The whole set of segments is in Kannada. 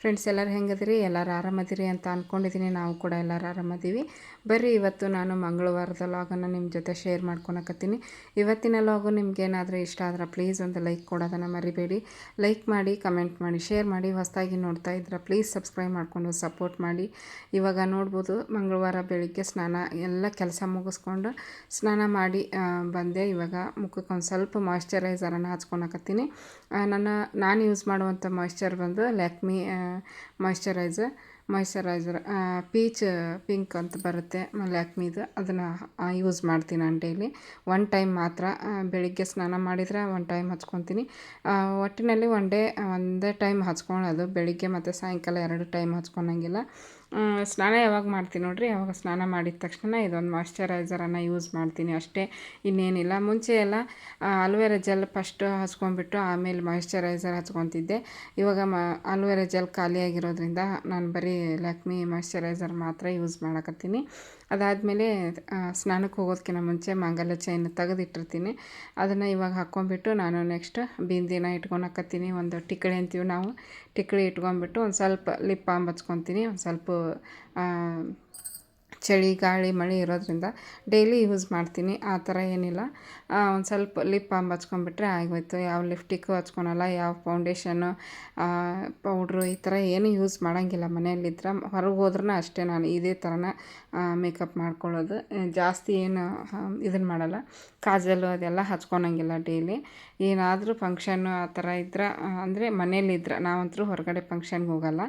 friends ಎಲ್ಲರೂ ಹೆಂಗದಿರಿ? ಎಲ್ಲರೂ ಆರಾಮದಿರಿ ಅಂತ ಅಂದ್ಕೊಂಡಿದ್ದೀನಿ ನಾವು ಕೂಡ ಎಲ್ಲರೂ ಆರಾಮದೀವಿ. ಬರ್ರಿ, ಇವತ್ತು ನಾನು ಮಂಗಳವಾರದ ಲಾಗನ್ನು ನಿಮ್ಮ ಜೊತೆ ಶೇರ್ ಮಾಡ್ಕೊಳಕತ್ತೀನಿ. ಇವತ್ತಿನ ಲಾಗು ನಿಮ್ಗೇನಾದರೂ ಇಷ್ಟ ಆದ್ರೆ ಪ್ಲೀಸ್ ಒಂದು ಲೈಕ್ ಕೊಡೋದನ್ನು ಮರಿಬೇಡಿ. ಲೈಕ್ ಮಾಡಿ ಕಮೆಂಟ್ ಮಾಡಿ ಶೇರ್ ಮಾಡಿ, ಹೊಸದಾಗಿ ನೋಡ್ತಾ ಇದ್ರೆ ಪ್ಲೀಸ್ ಸಬ್ಸ್ಕ್ರೈಬ್ ಮಾಡಿಕೊಂಡು ಸಪೋರ್ಟ್ ಮಾಡಿ. ಇವಾಗ ನೋಡ್ಬೋದು, ಮಂಗಳವಾರ ಬೆಳಿಗ್ಗೆ ಸ್ನಾನ ಎಲ್ಲ ಕೆಲಸ ಮುಗಿಸ್ಕೊಂಡು ಸ್ನಾನ ಮಾಡಿ ಬಂದೆ. ಇವಾಗ ಮುಖಕ್ಕೆ ಒಂದು ಸ್ವಲ್ಪ ಮಾಯಶ್ಚರೈಸರನ್ನು ಹಚ್ಕೊಳಕತ್ತೀನಿ. ನನ್ನ, ನಾನು ಯೂಸ್ ಮಾಡುವಂಥ ಮಾಯಶ್ಚರ್ ಬಂದು Lakme moisturiser moisturiser peach pink ಅಂತ ಬರುತ್ತೆ, ಲ್ಯಾಕ್ಮಿದು. ಅದನ್ನು ಯೂಸ್ ಮಾಡ್ತೀನಿ ನಾನು ಡೈಲಿ ಒನ್ ಟೈಮ್ ಮಾತ್ರ ಬೆಳಿಗ್ಗೆ ಸ್ನಾನ ಮಾಡಿದರೆ ಒನ್ ಟೈಮ್ ಹಚ್ಕೊತೀನಿ. ಒಟ್ಟಿನಲ್ಲಿ ಒನ್ ಡೇ ಒಂದೇ ಟೈಮ್ ಹಚ್ಕೊಳ್ಳೋದು ಬೆಳಿಗ್ಗೆ ಮತ್ತು ಸಾಯಂಕಾಲ ಎರಡು ಟೈಮ್ ಹಚ್ಕೊಳಂಗಿಲ್ಲ. ಸ್ನಾನ ಯಾವಾಗ ಮಾಡ್ತೀನಿ ನೋಡಿರಿ? ಯಾವಾಗ ಸ್ನಾನ ಮಾಡಿದ ತಕ್ಷಣ ಇದೊಂದು ಮಾಯ್ಶ್ಚರೈಸರನ್ನು ಯೂಸ್ ಮಾಡ್ತೀನಿ ಅಷ್ಟೇ. ಇನ್ನೇನಿಲ್ಲ. ಮುಂಚೆ ಎಲ್ಲ ಅಲೋವೆರಾ ಜೆಲ್ ಫಸ್ಟ್ ಹಚ್ಕೊಂಡ್ಬಿಟ್ಟು ಆಮೇಲೆ ಮಾಯ್ಶ್ಚರೈಸರ್ ಹಚ್ಕೊತಿದ್ದೆ. ಇವಾಗ ಮ, ಅಲೋವೆರಾ ಜೆಲ್ ಖಾಲಿಯಾಗಿರೋದ್ರಿಂದ ನಾನು ಬರೀ ಲ್ಯಾಕ್ಮಿ ಮಾಯ್ಶ್ಚರೈಸರ್ ಮಾತ್ರ ಯೂಸ್ ಮಾಡಕತ್ತೀನಿ. ಅದಾದಮೇಲೆ ಸ್ನಾನಕ್ಕೆ ಹೋಗೋದಕ್ಕಿಂತ ಮುಂಚೆ ಮಾಂಗಲ್ಯ ಚೈನ್ ತೆಗೆದಿಟ್ಟಿರ್ತೀನಿ. ಅದನ್ನು ಇವಾಗ ಹಾಕ್ಕೊಂಬಿಟ್ಟು ನಾನು ನೆಕ್ಸ್ಟ್ ಬಿಂದಿನ ಇಟ್ಕೊಳಕತ್ತೀನಿ ಒಂದು ಟಿಕಳಿ ಅಂತೀವಿ ನಾವು. ಟಿಕಳಿ ಇಟ್ಕೊಂಡ್ಬಿಟ್ಟು ಒಂದು ಸ್ವಲ್ಪ ಲಿಪ್ ಬಾಮ್ ಹಚ್ಕೊತೀನಿ. ಒಂದು ಸ್ವಲ್ಪ ಚಳಿ, ಗಾಳಿ, ಮಳೆ ಇರೋದ್ರಿಂದ ಡೈಲಿ ಯೂಸ್ ಮಾಡ್ತೀನಿ. ಆ ಥರ ಏನಿಲ್ಲ. ಒಂದು ಸ್ವಲ್ಪ ಲಿಪ್ ಬಾಮ್ ಹಚ್ಕೊಂಡ್ಬಿಟ್ರೆ ಆಗೋಯ್ತು. ಯಾವ ಲಿಫ್ಟಿಕ್ಕು ಹಚ್ಕೊಳಲ್ಲ, ಯಾವ ಫೌಂಡೇಶನ್ನು ಪೌಡ್ರು ಈ ಥರ ಏನೂ ಯೂಸ್ ಮಾಡೋಂಗಿಲ್ಲ ಮನೆಯಲ್ಲಿದ್ದರೆ ಹೊರಗೆ ಹೋದ್ರೂ ಅಷ್ಟೇ ನಾನು ಇದೇ ಥರನ ಮೇಕಪ್ ಮಾಡ್ಕೊಳ್ಳೋದು. ಜಾಸ್ತಿ ಏನು ಇದನ್ನು ಮಾಡಲ್ಲ. ಕಾಜಲು ಅದೆಲ್ಲ ಹಚ್ಕೊಳಂಗಿಲ್ಲ ಡೈಲಿ ಏನಾದರೂ ಫಂಕ್ಷನ್ನು ಆ ಥರ ಇದ್ರೆ, ಅಂದರೆ ಮನೇಲಿದ್ರೆ ನಾವಂತೂ ಹೊರಗಡೆ ಫಂಕ್ಷನ್ಗೆ ಹೋಗಲ್ಲ.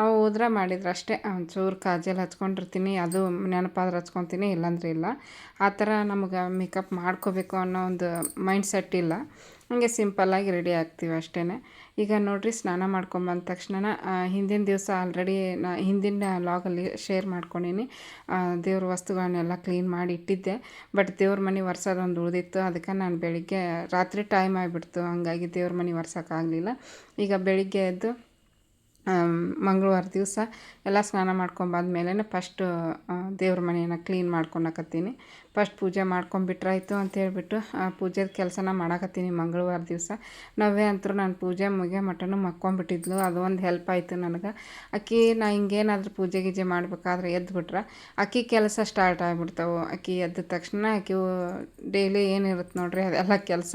ಅವು ಹೋದ್ರೆ ಮಾಡಿದ್ರೆ ಅಷ್ಟೇ. ಒಂಚೂರು ಕಾಜಲ್ ಹಚ್ಕೊಂಡಿರ್ತೀನಿ, ಅದು ನೆನಪಾದ್ರೆ ಹಚ್ಕೊತೀನಿ, ಇಲ್ಲಾಂದ್ರೆ ಇಲ್ಲ. ಆ ಥರ ನಮ್ಗೆ ಮೇಕಪ್ ಮಾಡ್ಕೋಬೇಕು ಅನ್ನೋ ಒಂದು ಮೈಂಡ್ ಸೆಟ್ ಇಲ್ಲ. ಹಂಗೆ ಸಿಂಪಲ್ಲಾಗಿ ರೆಡಿ ಆಗ್ತೀವಿ ಅಷ್ಟೇ ಈಗ ನೋಡಿರಿ, ಸ್ನಾನ ಮಾಡ್ಕೊಂಬಂದ ತಕ್ಷಣ ಹಿಂದಿನ ದಿವಸ ಆಲ್ರೆಡಿ ನಾ, ಹಿಂದಿನ ಲಾಗಲ್ಲಿ ಶೇರ್ ಮಾಡ್ಕೊಂಡೀನಿ. ದೇವ್ರ ವಸ್ತುಗಳನ್ನೆಲ್ಲ ಕ್ಲೀನ್ ಮಾಡಿ ಇಟ್ಟಿದ್ದೆ. ಬಟ್ ದೇವ್ರ ಮನೆ ಒರ್ಸೋದೊಂದು ಉಳಿದಿತ್ತು. ಅದಕ್ಕೆ ನಾನು ಬೆಳಿಗ್ಗೆ ರಾತ್ರಿ ಟೈಮ್ ಆಗಿಬಿಡ್ತು. ಹಂಗಾಗಿ ದೇವ್ರ ಮನೆ ಒರ್ಸೋಕ್ಕಾಗಲಿಲ್ಲ ಈಗ ಬೆಳಿಗ್ಗೆ ಎದ್ದು ಮಂಗಳವಾರ ದಿವಸ ಎಲ್ಲ ಸ್ನಾನ ಮಾಡ್ಕೊಂಬಾದ್ಮೇಲೆ ಫಸ್ಟು ದೇವ್ರ ಮನೆಯನ್ನು ಕ್ಲೀನ್ ಮಾಡ್ಕೊಳಕತ್ತೀನಿ ಫಸ್ಟ್ ಪೂಜೆ ಮಾಡ್ಕೊಂಬಿಟ್ರಾಯ್ತು ಅಂತ ಹೇಳ್ಬಿಟ್ಟು ಪೂಜೆದ ಕೆಲಸನ ಮಾಡಾಕತ್ತೀನಿ ಮಂಗಳವಾರ ದಿವಸ. ನಾವೇ ಅಂತರೂ ನಾನು ಪೂಜೆ ಮುಗಿಯೋ ಮಟನು ಮಕ್ಕೊಂಬಿಟ್ಟಿದ್ಲು. ಅದು ಒಂದು ಹೆಲ್ಪ್ ಆಯಿತು ನನಗೆ. ಅಕ್ಕಿ, ನಾ ಹಿಂಗೇನಾದರೂ ಪೂಜೆ ಗೀಜೆ ಮಾಡಬೇಕಾದ್ರೆ ಎದ್ದುಬಿಟ್ರೆ ಅಕ್ಕಿ ಕೆಲಸ ಸ್ಟಾರ್ಟ್ ಆಗಿಬಿಡ್ತಾವೆ. ಅಕ್ಕಿ ಎದ್ದ ತಕ್ಷಣ ಅಕ್ಕಿ ಡೈಲಿ ಏನಿರುತ್ತೆ ನೋಡ್ರಿ, ಅದೆಲ್ಲ ಕೆಲಸ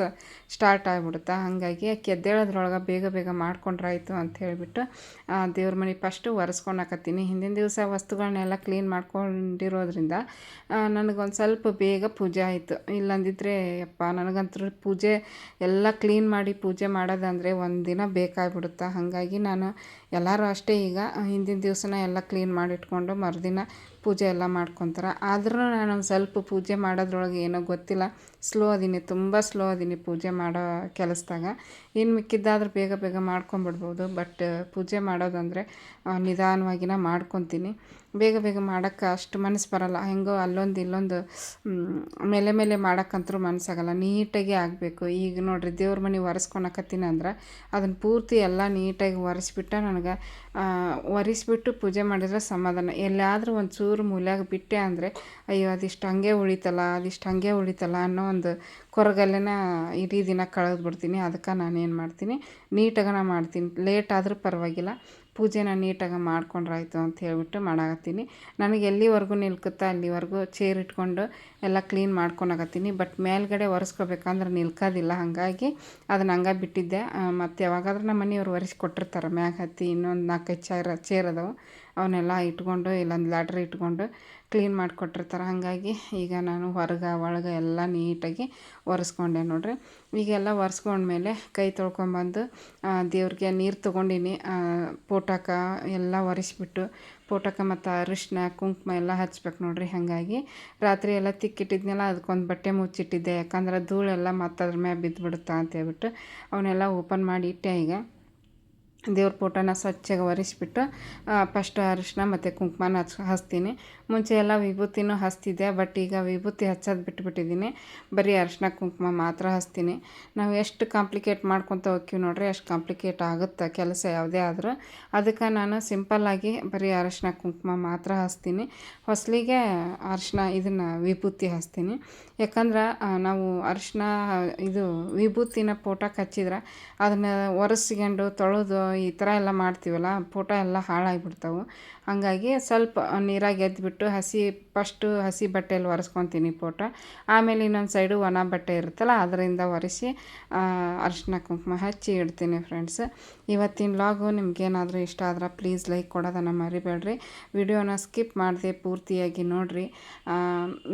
ಸ್ಟಾರ್ಟ್ ಆಗಿಬಿಡುತ್ತೆ? ಹಾಗಾಗಿ ಅಕ್ಕಿ ಎದ್ದೇಳೋದ್ರೊಳಗೆ ಬೇಗ ಬೇಗ ಮಾಡ್ಕೊಂಡ್ರಾಯ್ತು ಅಂತ ಹೇಳಿಬಿಟ್ಟು ದೇವ್ರ ಮನೆ ಫಸ್ಟು ಒರೆಸ್ಕೊಂಡಾಕತ್ತೀನಿ. ಹಿಂದಿನ ದಿವಸ ವಸ್ತುಗಳನ್ನೆಲ್ಲ ಕ್ಲೀನ್ ಮಾಡ್ಕೊಂಡಿರೋದ್ರಿಂದ ನನಗೊಂದು ಸ್ವಲ್ಪ ಬೇಗ ಪೂಜೆ ಆಯಿತು. ಇಲ್ಲಂದಿದ್ರೆ ಯಪ್ಪ, ನನಗಂತೂ ಪೂಜೆ ಎಲ್ಲ ಕ್ಲೀನ್ ಮಾಡಿ ಪೂಜೆ ಮಾಡೋದಂದರೆ ಒಂದಿನ ಬೇಕಾಗ್ಬಿಡುತ್ತೆ? ಹಾಗಾಗಿ ನಾನು ಎಲ್ಲರೂ ಅಷ್ಟೇ ಈಗ ಹಿಂದಿನ ದಿವಸನ ಎಲ್ಲ ಕ್ಲೀನ್ ಮಾಡಿಟ್ಕೊಂಡು ಮರುದಿನ ಪೂಜೆ ಎಲ್ಲ ಮಾಡ್ಕೊತಾರೆ. ಆದರೂ ನಾನು ಒಂದು ಸ್ವಲ್ಪ ಪೂಜೆ ಮಾಡೋದ್ರೊಳಗೆ ಏನೋ ಗೊತ್ತಿಲ್ಲ. ಸ್ಲೋ ಅದೀನಿ, ತುಂಬ ಸ್ಲೋ ಅದೀನಿ ಪೂಜೆ ಮಾಡೋ ಕೆಲಸದಾಗ. ಇನ್ನು ಮಿಕ್ಕಿದ್ದಾದ್ರೂ ಬೇಗ ಬೇಗ ಮಾಡ್ಕೊಂಬಿಡ್ಬೋದು ಬಟ್ ಪೂಜೆ ಮಾಡೋದಂದರೆ ನಿಧಾನವಾಗಿನ ಮಾಡ್ಕೊತೀನಿ. ಬೇಗ ಬೇಗ ಮಾಡೋಕ್ಕೆ ಅಷ್ಟು ಮನಸ್ಸು ಬರಲ್ಲ. ಹೆಂಗೋ ಅಲ್ಲೊಂದು ಇಲ್ಲೊಂದು ಮೇಲೆ ಮೇಲೆ ಮಾಡೋಕ್ಕಂತರೂ ಮನಸ್ಸಾಗಲ್ಲ. ನೀಟಾಗಿ ಆಗಬೇಕು. ಈಗ ನೋಡಿರಿ ದೇವ್ರ ಮನೆ ಒರೆಸ್ಕೊಳಕತ್ತೀನಿ ಅಂದ್ರೆ ಅದನ್ನು ಪೂರ್ತಿ ಎಲ್ಲ ನೀಟಾಗಿ ಒರೆಸ್ಬಿಟ್ಟು ನನಗೆ ಒರೆಸ್ಬಿಟ್ಟು ಪೂಜೆ ಮಾಡಿದ್ರೆ ಸಮಾಧಾನ. ಎಲ್ಲಾದರೂ ಒಂದು ಚೂರು ಮೂಲ್ಯಾಗ ಬಿಟ್ಟೆ ಅಂದರೆ, ಅಯ್ಯೋ, ಅದಿಷ್ಟು ಹಂಗೆ ಉಳಿತಲ್ಲ, ಅದಿಷ್ಟು ಹಂಗೆ ಉಳಿತಲ್ಲ ಅನ್ನೋ ಒಂದು ಕೊರಗಲ್ಲೆನ ಇಡೀ ದಿನ ಕಳೆದ್ಬಿಡ್ತೀನಿ. ಅದಕ್ಕೆ ನಾನೇನು ಮಾಡ್ತೀನಿ ಮಾಡ್ತೀನಿ? ನೀಟಾಗನ ಮಾಡ್ತೀನಿ. ಲೇಟ್ ಆದರೂ ಪರವಾಗಿಲ್ಲ. ಪೂಜೆನ ನೀಟಾಗಿ ಮಾಡ್ಕೊಂಡ್ರಾಯ್ತು ಅಂತ ಹೇಳಿಬಿಟ್ಟು ಮಾಡಾಕತ್ತೀನಿ. ನನಗೆ ಎಲ್ಲಿವರೆಗೂ ನಿಲ್ಕುತ್ತಾ, ಅಲ್ಲಿವರೆಗೂ ಚೇರ್ ಇಟ್ಕೊಂಡು ಎಲ್ಲ ಕ್ಲೀನ್ ಮಾಡ್ಕೊಳಕತ್ತೀನಿ ಬಟ್ ಮೇಲ್ಗಡೆ ಒರೆಸ್ಕೋಬೇಕಂದ್ರೆ ನಿಲ್ಕೋದಿಲ್ಲ. ಹಾಗಾಗಿ ಅದನ್ನ ಹಂಗೆ ಬಿಟ್ಟಿದ್ದೆ. ಮತ್ತು ಯಾವಾಗಾದ್ರೂ ನಮ್ಮ ಮನೆಯವ್ರು ಒರೆಸಿ ಕೊಟ್ಟಿರ್ತಾರೆ ಮ್ಯಾಗ ಹತ್ತಿ ಇನ್ನೊಂದು ನಾಲ್ಕೈದು ಚೇರ್ ಚೇರ್ ಅದಾವೆ. ಅವನ್ನೆಲ್ಲ ಇಟ್ಕೊಂಡು, ಇಲ್ಲೊಂದು ಲ್ಯಾಟ್ರ್ ಇಟ್ಕೊಂಡು ಕ್ಲೀನ್ ಮಾಡಿಕೊಟ್ಟಿರ್ತಾರೆ. ಹಾಗಾಗಿ ಈಗ ನಾನು ಹೊರಗೆ, ಒಳಗೆ ಎಲ್ಲ ನೀಟಾಗಿ ಒರೆಸ್ಕೊಂಡೆ ನೋಡಿರಿ. ಈಗೆಲ್ಲ ಒರೆಸ್ಕೊಂಡ್ಮೇಲೆ ಕೈ ತೊಳ್ಕೊಂಬಂದು ದೇವ್ರಿಗೆ ನೀರು ತೊಗೊಂಡಿನಿ. ಪೋಟಕ ಎಲ್ಲ ಒರೆಸ್ಬಿಟ್ಟು, ಪೋಟಕ ಮತ್ತು ಅರಿಶಿನ ಕುಂಕುಮ ಎಲ್ಲ ಹಚ್ಬೇಕು ನೋಡ್ರಿ. ಹಾಗಾಗಿ ರಾತ್ರಿ ಎಲ್ಲ ತಿಕ್ಕಿಟ್ಟಿದ್ನೆಲ್ಲ, ಅದಕ್ಕೊಂದು ಬಟ್ಟೆ ಮುಚ್ಚಿಟ್ಟಿದ್ದೆ. ಯಾಕಂದ್ರೆ ಧೂಳೆಲ್ಲ ಮತ್ತದ್ರ ಅದ್ರ ಬಿದ್ದುಬಿಡುತ್ತೆ ಬಿದ್ದುಬಿಡುತ್ತಾ ಅಂತ ಹೇಳ್ಬಿಟ್ಟು ಅವನ್ನೆಲ್ಲ ಓಪನ್ ಮಾಡಿ ಇಟ್ಟೆ ಈಗ. ದೇವ್ರ ಫೋಟೋನ ಸ್ವಚ್ಛಗೆ ಒರೆಸ್ಬಿಟ್ಟು ಫಸ್ಟ್ ಅರಿಶಿನ ಮತ್ತು ಕುಂಕುಮನ ಹಚ್, ಹಚ್ತೀನಿ. ಮುಂಚೆ ಎಲ್ಲ ವಿಭೂತಿನೂ ಹಚ್ತಿದ್ದೆ, ಬಟ್ ಈಗ ವಿಭೂತಿ ಹಚ್ಚೋದು ಬಿಟ್ಬಿಟ್ಟಿದ್ದೀನಿ. ಬರೀ ಅರಿಶಿನ ಕುಂಕುಮ ಮಾತ್ರ ಹಚ್ತೀನಿ. ನಾವು ಎಷ್ಟು ಕಾಂಪ್ಲಿಕೇಟ್ ಮಾಡ್ಕೊತ ಹೋಗ್ತೀವಿ ನೋಡ್ರಿ, ಅಷ್ಟು ಕಾಂಪ್ಲಿಕೇಟ್ ಆಗುತ್ತೆ ಕೆಲಸ ಯಾವುದೇ ಆದರೂ. ಅದಕ್ಕೆ ನಾನು ಸಿಂಪಲ್ಲಾಗಿ ಬರೀ ಅರಿಶಿನ ಕುಂಕುಮ ಮಾತ್ರ ಹಚ್ತೀನಿ. ಹೊಸಲಿಗೆ ಅರಿಶಿನ ಇದನ್ನು ವಿಭೂತಿ ಹಚ್ತೀನಿ. ಯಾಕಂದ್ರೆ ನಾವು ಅರಿಶಿನ ಇದು ವಿಭೂತಿನ ಫೋಟೋಕ್ಕೆ ಹಚ್ಚಿದ್ರೆ ಅದನ್ನು ಒರೆಸ್ಕೊಂಡು ತೊಳೆದು ಈ ಥರ ಎಲ್ಲ ಮಾಡ್ತೀವಲ್ಲ ಫೋಟೋ ಎಲ್ಲ ಹಾಳಾಗಿಬಿಡ್ತಾವೆ. ಹಾಗಾಗಿ ಸ್ವಲ್ಪ ನೀರಾಗಿ ಎದ್ದುಬಿಟ್ಟು ಹಸಿ ಫಸ್ಟು ಹಸಿ ಬಟ್ಟೆಯಲ್ಲಿ ಒರೆಸ್ಕೊತೀನಿ ಫೋಟೋ ಆಮೇಲೆ ಇನ್ನೊಂದು ಸೈಡು ಒಣ ಬಟ್ಟೆ ಇರುತ್ತಲ್ಲ, ಅದರಿಂದ ಒರೆಸಿ ಅರಿಶಿನ ಕುಂಕುಮ ಹಚ್ಚಿ ಇಡ್ತೀನಿ ಫ್ರೆಂಡ್ಸ್ ಇವತ್ತಿನ ಲಾಗು ನಿಮ್ಗೇನಾದರೂ ಇಷ್ಟ ಆದ್ರೆ ಪ್ಲೀಸ್ ಲೈಕ್ ಕೊಡೋದನ್ನು ಮರಿಬೇಡ್ರಿ. ವಿಡಿಯೋನ ಸ್ಕಿಪ್ ಮಾಡಿದೆ ಪೂರ್ತಿಯಾಗಿ ನೋಡಿರಿ.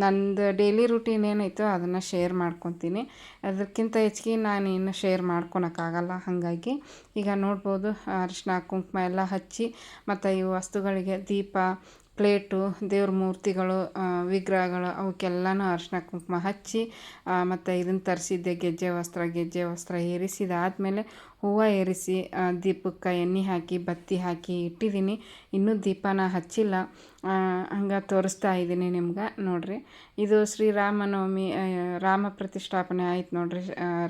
ನಂದು ಡೈಲಿ ರುಟೀನ್ ಏನೈತೋ ಅದನ್ನು ಶೇರ್ ಮಾಡ್ಕೊತೀನಿ. ಅದಕ್ಕಿಂತ ಹೆಚ್ಚಿಗೆ ನಾನು ಇನ್ನು ಶೇರ್ ಮಾಡ್ಕೊಳಕ್ಕಾಗಲ್ಲ ಹಾಗಾಗಿ ಈಗ ನೋಡ್ಬೋದು ಅರಿಶಿನ ಕುಂಕುಮ ಎಲ್ಲ ಹಚ್ಚಿ, ಮತ್ತು ಈ ವಸ್ತುಗಳಿಗೆ ದೀಪ, ಪ್ಲೇಟು, ದೇವ್ರ ಮೂರ್ತಿಗಳು ವಿಗ್ರಹಗಳು, ಅವಕ್ಕೆಲ್ಲನೂ ಅರಿಶಿನ ಕುಂಕುಮ ಹಚ್ಚಿ ಮತ್ತು ಇದನ್ನು ತರಿಸಿದ್ದೆ ಗೆಜ್ಜೆ ವಸ್ತ್ರ ಗೆಜ್ಜೆ ವಸ್ತ್ರ ಏರಿಸಿದಾದಮೇಲೆ ಹೂವು ಏರಿಸಿ ದೀಪಕ್ಕೆ ಎಣ್ಣೆ ಹಾಕಿ, ಬತ್ತಿ ಹಾಕಿ ಇಟ್ಟಿದ್ದೀನಿ. ಇನ್ನೂ ದೀಪನ ಹಚ್ಚಿಲ್ಲ. ಹಂಗೆ ತೋರಿಸ್ತಾ ಇದ್ದೀನಿ ನಿಮ್ಗೆ, ನೋಡಿರಿ. ಇದು ಶ್ರೀರಾಮನವಮಿ ರಾಮ ಪ್ರತಿಷ್ಠಾಪನೆ ಆಯ್ತು ನೋಡಿರಿ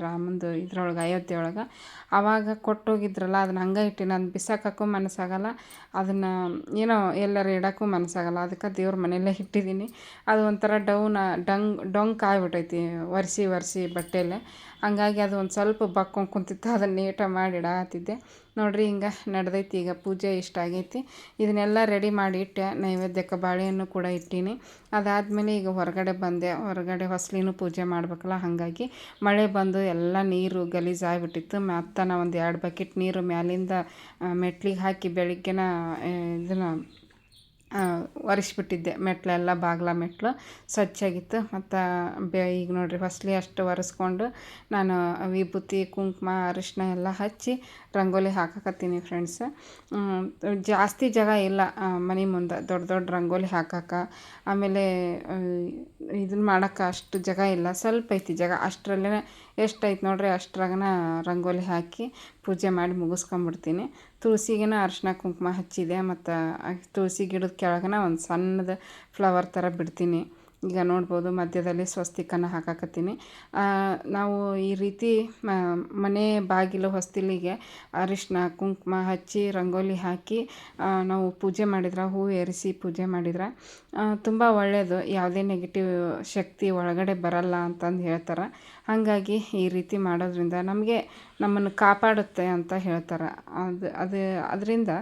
ರಾಮಂದು ಇದ್ರೊಳಗೆ ಅಯೋಧ್ಯೆ ಒಳಗೆ ಆವಾಗ ಕೊಟ್ಟೋಗಿದ್ರಲ್ಲ, ಅದನ್ನ ಹಂಗೆ ಇಟ್ಟಿನಿ. ಅದನ್ನ ಬಿಸಾಕೋಕ್ಕೂ ಮನಸ್ಸಾಗಲ್ಲ. ಅದನ್ನು, ಏನೋ, ಎಲ್ಲರೂ ಇಡೋಕ್ಕೂ ಮನಸ್ಸಾಗಲ್ಲ. ಅದಕ್ಕೆ ದೇವ್ರ ಮನೆಯಲ್ಲೇ ಇಟ್ಟಿದ್ದೀನಿ. ಅದು ಒಂಥರ ಡೌನ, ಡಂಗ್, ಡೊಂಕ್ ಆಗಿಬಿಟ್ಟೈತಿ ಒರೆಸಿ ಒರೆಸಿ ಬಟ್ಟೆಯಲ್ಲೇ. ಹಂಗಾಗಿ ಅದು ಒಂದು ಸ್ವಲ್ಪ ಬಕ್ಕೊಂಡು ಕುಂತಿತ್ತು. ಅದನ್ನು ನೀಟಾಗಿ ಮಾಡಿ ಇಡಾತಿದ್ದೆ ನೋಡಿರಿ ಹಿಂಗೆ ನಡೆದೈತಿ ಈಗ ಪೂಜೆ ಇಷ್ಟ ಆಗೈತಿ. ಇದನ್ನೆಲ್ಲ ರೆಡಿ ಮಾಡಿ ಇಟ್ಟೆ. ನೈವೇದ್ಯಕ್ಕೆ ಬಾಳೆಹಣ್ಣು ಕೂಡ ಇಟ್ಟೀನಿ. ಅದಾದಮೇಲೆ ಈಗ ಹೊರಗಡೆ ಬಂದೆ. ಹೊರಗಡೆ ಹೊಸ್ಲಿನೂ ಪೂಜೆ ಮಾಡ್ಬೇಕಲ್ಲ, ಹಾಗಾಗಿ ಮಳೆ ಬಂದು ಎಲ್ಲ ನೀರು ಗಲೀಜಾಗ್ಬಿಟ್ಟಿತ್ತು ಮತ್ತು ನಾ ಒಂದು ಎರಡು ಬಕೆಟ್ ನೀರು ಮ್ಯಾಲಿಂದ ಮೆಟ್ಲಿಗೆ ಹಾಕಿ ಬೆಳಿಗ್ಗೆನ ಇದನ್ನು ಒರೆಸ್ಬಿಟ್ಟಿದ್ದೆ ಮೆಟ್ಲೆಲ್ಲ ಬಾಗ್ಲ ಮೆಟ್ಲು. ಸ್ವಚ್ಛಾಗಿತ್ತು. ಮತ್ತು ಬೆ, ಈಗ ನೋಡಿರಿ ಫಸ್ಟ್ಲಿ ಅಷ್ಟು ಒರೆಸ್ಕೊಂಡು ನಾನು ವಿಭೂತಿ, ಕುಂಕುಮ, ಅರಿಶಿನ ಎಲ್ಲ ಹಚ್ಚಿ ರಂಗೋಲಿ ಹಾಕಕತ್ತೀನಿ ಫ್ರೆಂಡ್ಸ್ ಜಾಸ್ತಿ ಜಾಗ ಇಲ್ಲ ಮನೆ ಮುಂದೆ. ದೊಡ್ಡ ದೊಡ್ಡ ರಂಗೋಲಿ ಹಾಕಕ್ಕೆ ಆಮೇಲೆ ಇದನ್ನ ಮಾಡೋಕ್ಕೆ ಅಷ್ಟು ಜಾಗ ಇಲ್ಲ. ಸ್ವಲ್ಪ ಐತಿ ಜಾಗ. ಅಷ್ಟರಲ್ಲೇ ಎಷ್ಟೈತೆ ನೋಡ್ರಿ, ಅಷ್ಟ್ರಾಗನ ರಂಗೋಲಿ ಹಾಕಿ ಪೂಜೆ ಮಾಡಿ ಮುಗಿಸ್ಕೊಂಬಿಡ್ತೀನಿ. ತುಳಸಿಗೆನ ಅರ್ಶಿನ ಕುಂಕುಮ ಹಚ್ಚಿದೆ ಮತ್ತು ತುಳಸಿ ಗಿಡದ ಕೆಳಗನ ಒಂದು ಸಣ್ಣದು ಫ್ಲವರ್ ಥರ ಬಿಡ್ತೀನಿ. ಈಗ ನೋಡ್ಬೋದು ಮಧ್ಯದಲ್ಲಿ ಸ್ವಸ್ತಿಕನ ಹಾಕಾಕತ್ತೀನಿ. ನಾವು ಈ ರೀತಿ ಮನೆ ಬಾಗಿಲು ಹೊಸ್ತಿಲಿಗೆ ಅರಿಶಿನ ಕುಂಕುಮ ಹಚ್ಚಿ ರಂಗೋಲಿ ಹಾಕಿ ನಾವು ಪೂಜೆ ಮಾಡಿದ್ರೆ, ಹೂ ಏರಿಸಿ ಪೂಜೆ ಮಾಡಿದ್ರೆ ತುಂಬ ಒಳ್ಳೆಯದು ಯಾವುದೇ ನೆಗೆಟಿವ್ ಶಕ್ತಿ ಒಳಗಡೆ ಬರಲ್ಲ ಅಂತಂದು ಹೇಳ್ತಾರೆ. ಹಾಗಾಗಿ ಈ ರೀತಿ ಮಾಡೋದ್ರಿಂದ ನಮಗೆ ನಮ್ಮನ್ನು ಕಾಪಾಡುತ್ತೆ ಅಂತ ಹೇಳ್ತಾರೆ. ಅದು ಅದು, ಅದರಿಂದ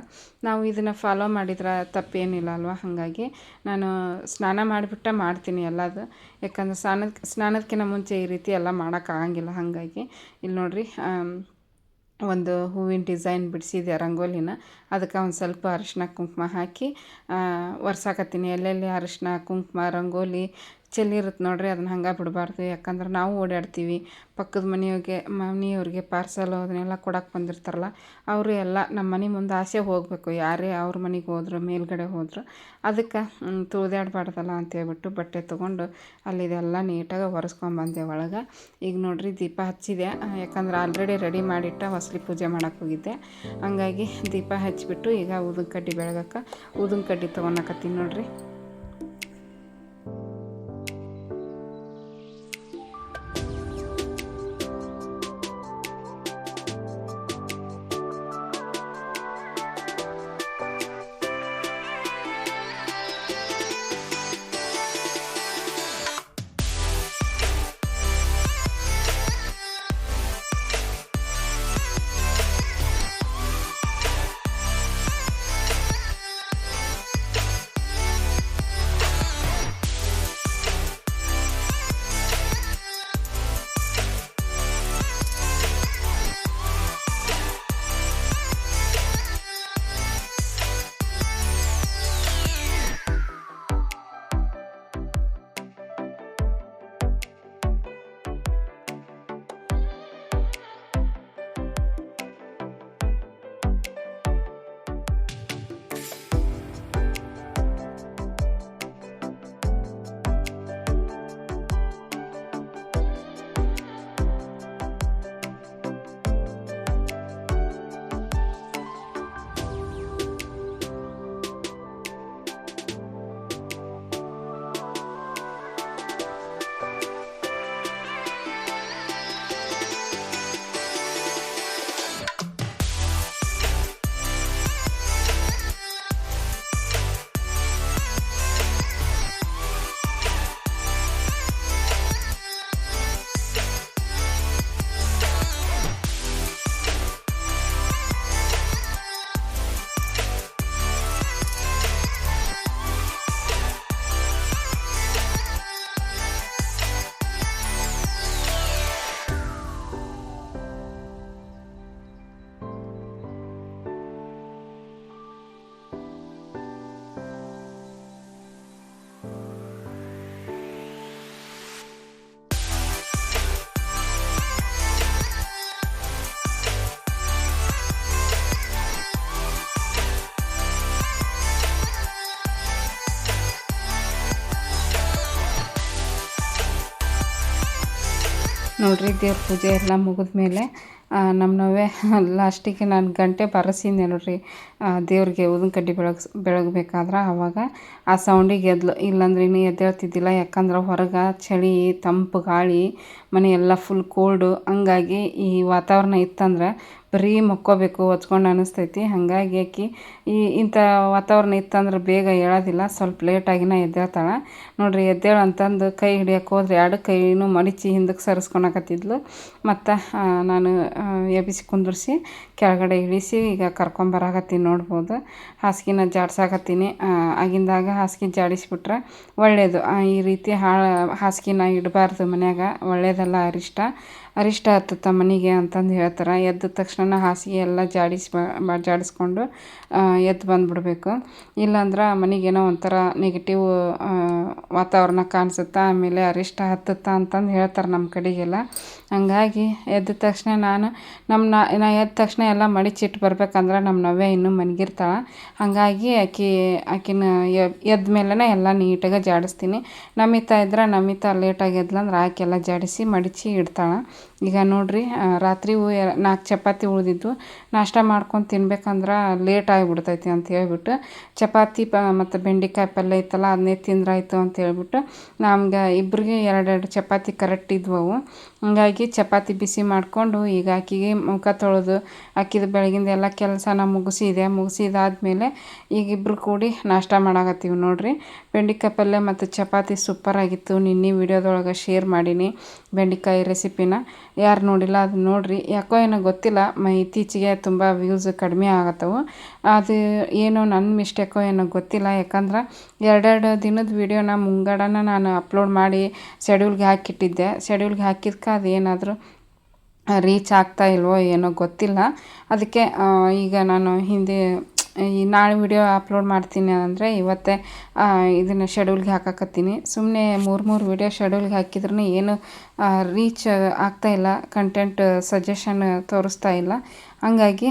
ನಾವು ಇದನ್ನು ಫಾಲೋ ಮಾಡಿದ್ರೆ ತಪ್ಪೇನಿಲ್ಲ ಅಲ್ವಾ? ಹಾಗಾಗಿ ನಾನು ಸ್ನಾನ ಮಾಡಿಬಿಟ್ಟೆ ಮಾಡ್ತೀನಿ ಎಲ್ಲದು. ಯಾಕಂದ್ರೆ ಸ್ನಾನಕ್ಕೆ ಸ್ನಾನದಕ್ಕಿಂತ ಮುಂಚೆ ಈ ರೀತಿ ಎಲ್ಲ ಮಾಡೋಕ್ಕಾಗಂಗಿಲ್ಲ. ಹಾಗಾಗಿ ಇಲ್ಲಿ ನೋಡಿರಿ ಒಂದು ಹೂವಿನ ಡಿಸೈನ್ ಬಿಡಿಸಿದೆ ರಂಗೋಲಿನ. ಅದಕ್ಕೆ ಒಂದು ಸ್ವಲ್ಪ ಅರಿಶಿನ ಕುಂಕುಮ ಹಾಕಿ ಒರ್ಸಾಕತ್ತೀನಿ ಎಲ್ಲೆಲ್ಲಿ ಅರಿಶಿನ ಕುಂಕುಮ, ರಂಗೋಲಿ ಚೆಲ್ಲಿರುತ್ತೆ ನೋಡಿರಿ, ಅದನ್ನ ಹಂಗೆ ಬಿಡಬಾರ್ದು. ಯಾಕಂದ್ರೆ ನಾವು ಓಡಾಡ್ತೀವಿ. ಪಕ್ಕದ ಮನೆಯವ್ರಿಗೆ ಮನೆಯವ್ರಿಗೆ ಪಾರ್ಸಲು ಅದನ್ನೆಲ್ಲ ಕೊಡಕ್ಕೆ ಬಂದಿರ್ತಾರಲ್ಲ, ಅವರು ಎಲ್ಲ ನಮ್ಮ ಮನೆ ಮುಂದೆ ಆಸೆ ಹೋಗಬೇಕು. ಯಾರೇ ಅವ್ರ ಮನೆಗೆ ಹೋದ್ರು, ಮೇಲ್ಗಡೆ ಹೋದ್ರು, ಅದಕ್ಕೆ ತುಳಿದಾಡ್ಬಾರ್ದಲ್ಲ ಅಂತೇಳ್ಬಿಟ್ಟು ಬಟ್ಟೆ ತೊಗೊಂಡು ಅಲ್ಲಿದೆಲ್ಲ ನೀಟಾಗಿ ಒರೆಸ್ಕೊಂಬಂದೆ ಒಳಗೆ. ಈಗ ನೋಡಿರಿ, ದೀಪ ಹಚ್ಚಿದೆ. ಯಾಕಂದ್ರೆ ಆಲ್ರೆಡಿ ರೆಡಿ ಮಾಡಿಟ್ಟ ಹೊಸಲಿ ಪೂಜೆ ಮಾಡೋಕ್ಕೋಗಿದ್ದೆ ಹಂಗಾಗಿ ದೀಪ ಹಚ್ಚಿಬಿಟ್ಟು ಈಗ ಊದಿನ ಕಡ್ಡಿ ಬೆಳಗಕ್ಕೆ ಊದಿನ ಕಡ್ಡಿ ತೊಗೊಳಕತ್ತೀನಿ ನೋಡಿರಿ ನೋಡ್ರಿ, ದೇವ್ರ ಪೂಜೆ ಎಲ್ಲ ಮುಗಿದ್ಮೇಲೆ ನಮ್ಮ ನವ್ವೆ ಲಾಸ್ಟಿಗೆ ನಾನು ಗಂಟೆ ಬರೆಸಿದ್ದೆ ನೋಡ್ರಿ. ದೇವ್ರಿಗೆ ಊದಿನ ಕಡ್ಡಿ ಬೆಳಗ್ಸ್ ಬೆಳಗ್ಬೇಕಾದ್ರೆ ಆವಾಗ ಆ ಸೌಂಡಿಗೆ ಎದ್ಲು. ಇಲ್ಲಾಂದ್ರೆ ಇನ್ನೂ ಎದ್ದೇಳ್ತಿದ್ದಿಲ್ಲ. ಯಾಕಂದ್ರೆ ಹೊರಗೆ ಚಳಿ, ತಂಪು, ಗಾಳಿ, ಮನೆ ಎಲ್ಲ ಫುಲ್ ಕೋಲ್ಡು ಹಂಗಾಗಿ ಈ ವಾತಾವರಣ ಇತ್ತಂದ್ರೆ ಬರೀ ಮಕ್ಕೋಬೇಕು ಹೊಚ್ಕೊಂಡು ಅನಿಸ್ತೈತಿ ಹಾಗಾಗಿ ಆಕಿ ಈ ಇಂಥ ವಾತಾವರಣ ಇತ್ತಂದ್ರೆ ಬೇಗ ಹೇಳೋದಿಲ್ಲ. ಸ್ವಲ್ಪ ಲೇಟಾಗಿನ ಎದ್ದೇಳ್ತಾಳೆ. ನೋಡಿರಿ ಎದ್ದೇಳು ಅಂತಂದು ಕೈ ಹಿಡಿಯೋಕೆ ಹೋದ್ರೆ ಎರಡು ಕೈನೂ ಮಡಿಚಿ ಹಿಂದಕ್ಕೆ ಸರಿಸ್ಕೊಳಕತ್ತಿದ್ಲು ಮತ್ತು ನಾನು ಎಬ್ಬಿಸಿ ಕುಂದ್ರಿಸಿ, ಕೆಳಗಡೆ ಇಳಿಸಿ ಈಗ ಕರ್ಕೊಂಬರಾಕತ್ತೀನಿ ನೋಡ್ಬೋದು. ಹಾಸಿಗೆನ ಜಾಡ್ಸಾಕತ್ತೀನಿ. ಆಗಿಂದಾಗ ಹಾಸಿಗೆ ಜಾಡಿಸ್ಬಿಟ್ರೆ ಒಳ್ಳೆಯದು ಈ ರೀತಿ ಹಾಳು, ಹಾಸಿಗೆನ ಇಡಬಾರ್ದು ಮನ್ಯಾಗ. ಒಳ್ಳೆಯದಲ್ಲ ಅರಿಷ್ಟ. ಅರಿಷ್ಟ ಹತ್ತುತ್ತ ಮನೆಗೆ ಅಂತಂದು ಹೇಳ್ತಾರೆ. ಎದ್ದ ತಕ್ಷಣ ಹಾಸಿಗೆ ಎಲ್ಲ ಜಾಡಿಸಿ ಜಾಡಿಸ್ಕೊಂಡು ಎದ್ದು ಬಂದುಬಿಡ್ಬೇಕು. ಇಲ್ಲಾಂದ್ರೆ ಏನೋ ಒಂಥರ ನೆಗೆಟಿವ್ ವಾತಾವರಣ ಕಾಣಿಸುತ್ತೆ, ಆಮೇಲೆ ಅರಿಷ್ಟ ಹತ್ತುತ್ತಾ ಅಂತಂದು ಹೇಳ್ತಾರೆ ನಮ್ಮ ಕಡೆಗೆಲ್ಲ. ಹಂಗಾಗಿ ಎದ್ದ ತಕ್ಷಣ ನಾನು ನಮ್ಮ ನಾ ಎದ್ದ ತಕ್ಷಣ ಎಲ್ಲ ಮಡಿಚಿಟ್ಟು ಬರ್ಬೇಕಂದ್ರೆ ನಮ್ಮ ನವ್ಯ ಇನ್ನೂ ಮನ್ಗಿರ್ತಾಳೆ. ಹಾಗಾಗಿ ಆಕೆ, ಆಕಿನ ಎದ್ದ ಮೇಲೇ ಎಲ್ಲ ನೀಟಾಗಿ ಜಾಡಿಸ್ತೀನಿ. ನಮಿತಾ ಇದ್ರೆ ನಮಿತಾ ಲೇಟಾಗಿ ಎದ್ಲಂದ್ರೆ ಆಕೆಲ್ಲ ಜಾಡಿಸಿ ಮಡಚಿ ಇಡ್ತಾಳೆ. ಈಗ ನೋಡಿರಿ ರಾತ್ರಿ ನಾಲ್ಕು ಚಪಾತಿ ಉಳಿದಿದ್ದು, ನಾಷ್ಟ ಮಾಡ್ಕೊಂಡು ತಿನ್ಬೇಕಂದ್ರೆ ಲೇಟ್ ಆಗಿಬಿಡ್ತೈತಿ ಅಂತ ಹೇಳ್ಬಿಟ್ಟು, ಚಪಾತಿ ಪ, ಮತ್ತು ಬೆಂಡೆಕಾಯಿ ಪಲ್ಯ ಇತ್ತಲ್ಲ ಅದನ್ನೇ ತಿಂದ್ರಾಯ್ತು ಅಂತ ಹೇಳ್ಬಿಟ್ಟು, ನಮ್ಗೆ ಇಬ್ಬರಿಗೆ ಎರಡೆರಡು ಚಪಾತಿ ಕರೆಕ್ಟ್ ಇದ್ವು ಹಂಗಾಗಿ ಚಪಾತಿ ಬಿಸಿ ಮಾಡಿಕೊಂಡು ಈಗ ಆಕಿಗೆ ಮುಖ ತೊಳೆದು ಆಕಿದ ಬೆಳಗಿಂದ ಎಲ್ಲ ಕೆಲಸನ ಮುಗಿಸಿದೆ ಮುಗಿಸಿದಾದ್ಮೇಲೆ ಈಗ ಇಬ್ಬರು ಕೂಡಿ ನಾಷ್ಟ ಮಾಡಾಕತ್ತೀವಿ ನೋಡಿರಿ. ಬೆಂಡೆಕಾಯಿ ಪಲ್ಯ ಮತ್ತು ಚಪಾತಿ ಸೂಪರಾಗಿತ್ತು ನಿನ್ನೆ ವಿಡಿಯೋದೊಳಗೆ ಶೇರ್ ಮಾಡೀನಿ. ಬೆಂಡೆಕಾಯಿ ರೆಸಿಪಿನ ಯಾರು ನೋಡಿಲ್ಲ ಅದು ನೋಡಿರಿ. ಯಾಕೋ ಏನೋ ಗೊತ್ತಿಲ್ಲ, ಮ ಇತ್ತೀಚೆಗೆ ತುಂಬ ವ್ಯೂಸ್ ಕಡಿಮೆ ಆಗತ್ತವು. ಅದು ಏನೋ ನನ್ನ ಮಿಸ್ಟೇಕೋ ಏನೋ ಗೊತ್ತಿಲ್ಲ. ಯಾಕಂದ್ರೆ ಎರಡೆರಡು ದಿನದ ವೀಡಿಯೋನ ಮುಂಗಡನ ನಾನು ಅಪ್ಲೋಡ್ ಮಾಡಿ ಶೆಡ್ಯೂಲ್ಗೆ ಹಾಕಿಟ್ಟಿದ್ದೆ. ಶೆಡ್ಯೂಲ್ಗೆ ಹಾಕಿದ್ಕೆ ಅದು ಏನಾದರೂ ರೀಚ್ ಆಗ್ತಾ ಇಲ್ವೋ ಏನೋ ಗೊತ್ತಿಲ್ಲ. ಅದಕ್ಕೆ ಈಗ ನಾನು ಹಿಂದೆ ಈ ನಾಳೆ ವಿಡಿಯೋ ಅಪ್ಲೋಡ್ ಮಾಡ್ತೀನಿ ಅಂದರೆ ಇವತ್ತೇ ಇದನ್ನು ಶೆಡ್ಯೂಲ್ಗೆ ಹಾಕಕತ್ತೀನಿ. ಸುಮ್ಮನೆ ಮೂರು ಮೂರು ವಿಡಿಯೋ ಶೆಡ್ಯೂಲ್ಗೆ ಹಾಕಿದ್ರೂ ಏನು ರೀಚ್ ಆಗ್ತಾಯಿಲ್ಲ ಕಂಟೆಂಟ್ ಸಜೆಷನ್ ತೋರಿಸ್ತಾ ಇಲ್ಲ. ಹಂಗಾಗಿ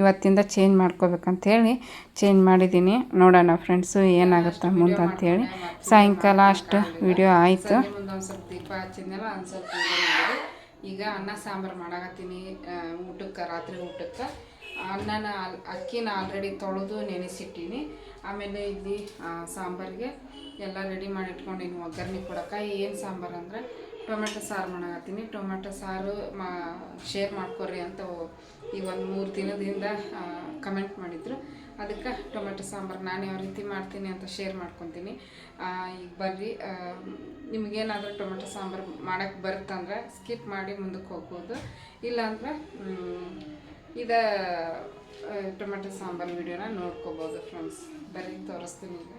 ಇವತ್ತಿಂದ ಚೇಂಜ್ ಮಾಡ್ಕೋಬೇಕಂತೇಳಿ ಚೇಂಜ್ ಮಾಡಿದ್ದೀನಿ. ನೋಡೋಣ ಫ್ರೆಂಡ್ಸು ಏನಾಗುತ್ತೆ ಮುಂದೆ ಅಂಥೇಳಿ ಸಾಯಂಕಾಲ ಅಷ್ಟು ವಿಡಿಯೋ ಆಯಿತು. ಈಗ ಅನ್ನ ಸಾಂಬಾರು ಮಾಡಾಕತ್ತೀನಿ ಊಟಕ್ಕೆ ರಾತ್ರಿ ಊಟಕ್ಕೆ. ಅನ್ನನ ಅಕ್ಕಿನ ಆಲ್ರೆಡಿ ತೊಳೆದು ನೆನೆಸಿಟ್ಟೀನಿ. ಆಮೇಲೆ ಇಲ್ಲಿ ಸಾಂಬಾರಿಗೆ ಎಲ್ಲ ರೆಡಿ ಮಾಡಿ ಇಟ್ಕೊಂಡಿನಿ ಒಗ್ಗರಣೆ ಕೊಡೋಕೆ ಏನು ಸಾಂಬಾರು ಅಂದರೆ ಟೊಮೆಟೊ ಸಾರು ಮಾಡಾಕತ್ತೀನಿ. ಟೊಮೆಟೊ ಸಾರು ಮಾ ಶೇರ್ ಮಾಡ್ಕೊರಿ ಅಂತ ಈ ಒಂದು ಮೂರು ದಿನದಿಂದ ಕಮೆಂಟ್ ಮಾಡಿದರು. ಅದಕ್ಕೆ ಟೊಮೆಟೊ ಸಾಂಬಾರು ನಾನು ಯಾವ ರೀತಿ ಮಾಡ್ತೀನಿ ಅಂತ ಶೇರ್ ಮಾಡ್ಕೊತೀನಿ. ಈಗ ಬರ್ರಿ ನಿಮಗೇನಾದರೂ ಟೊಮೆಟೊ ಸಾಂಬಾರು ಮಾಡೋಕ್ಕೆ ಬರುತ್ತಂದ್ರೆ ಸ್ಕಿಪ್ ಮಾಡಿ ಮುಂದಕ್ಕೆ ಹೋಗ್ಬೋದು. ಇಲ್ಲಾಂದ್ರೆ ಇದು ಟೊಮೆಟೊ ಸಾಂಬಾರು ವಿಡಿಯೋನ ನೋಡ್ಕೋಬೋದು ಫ್ರೆಂಡ್ಸ್ ಬರೀ ತೋರಿಸ್ತೀನಿ ಈಗ.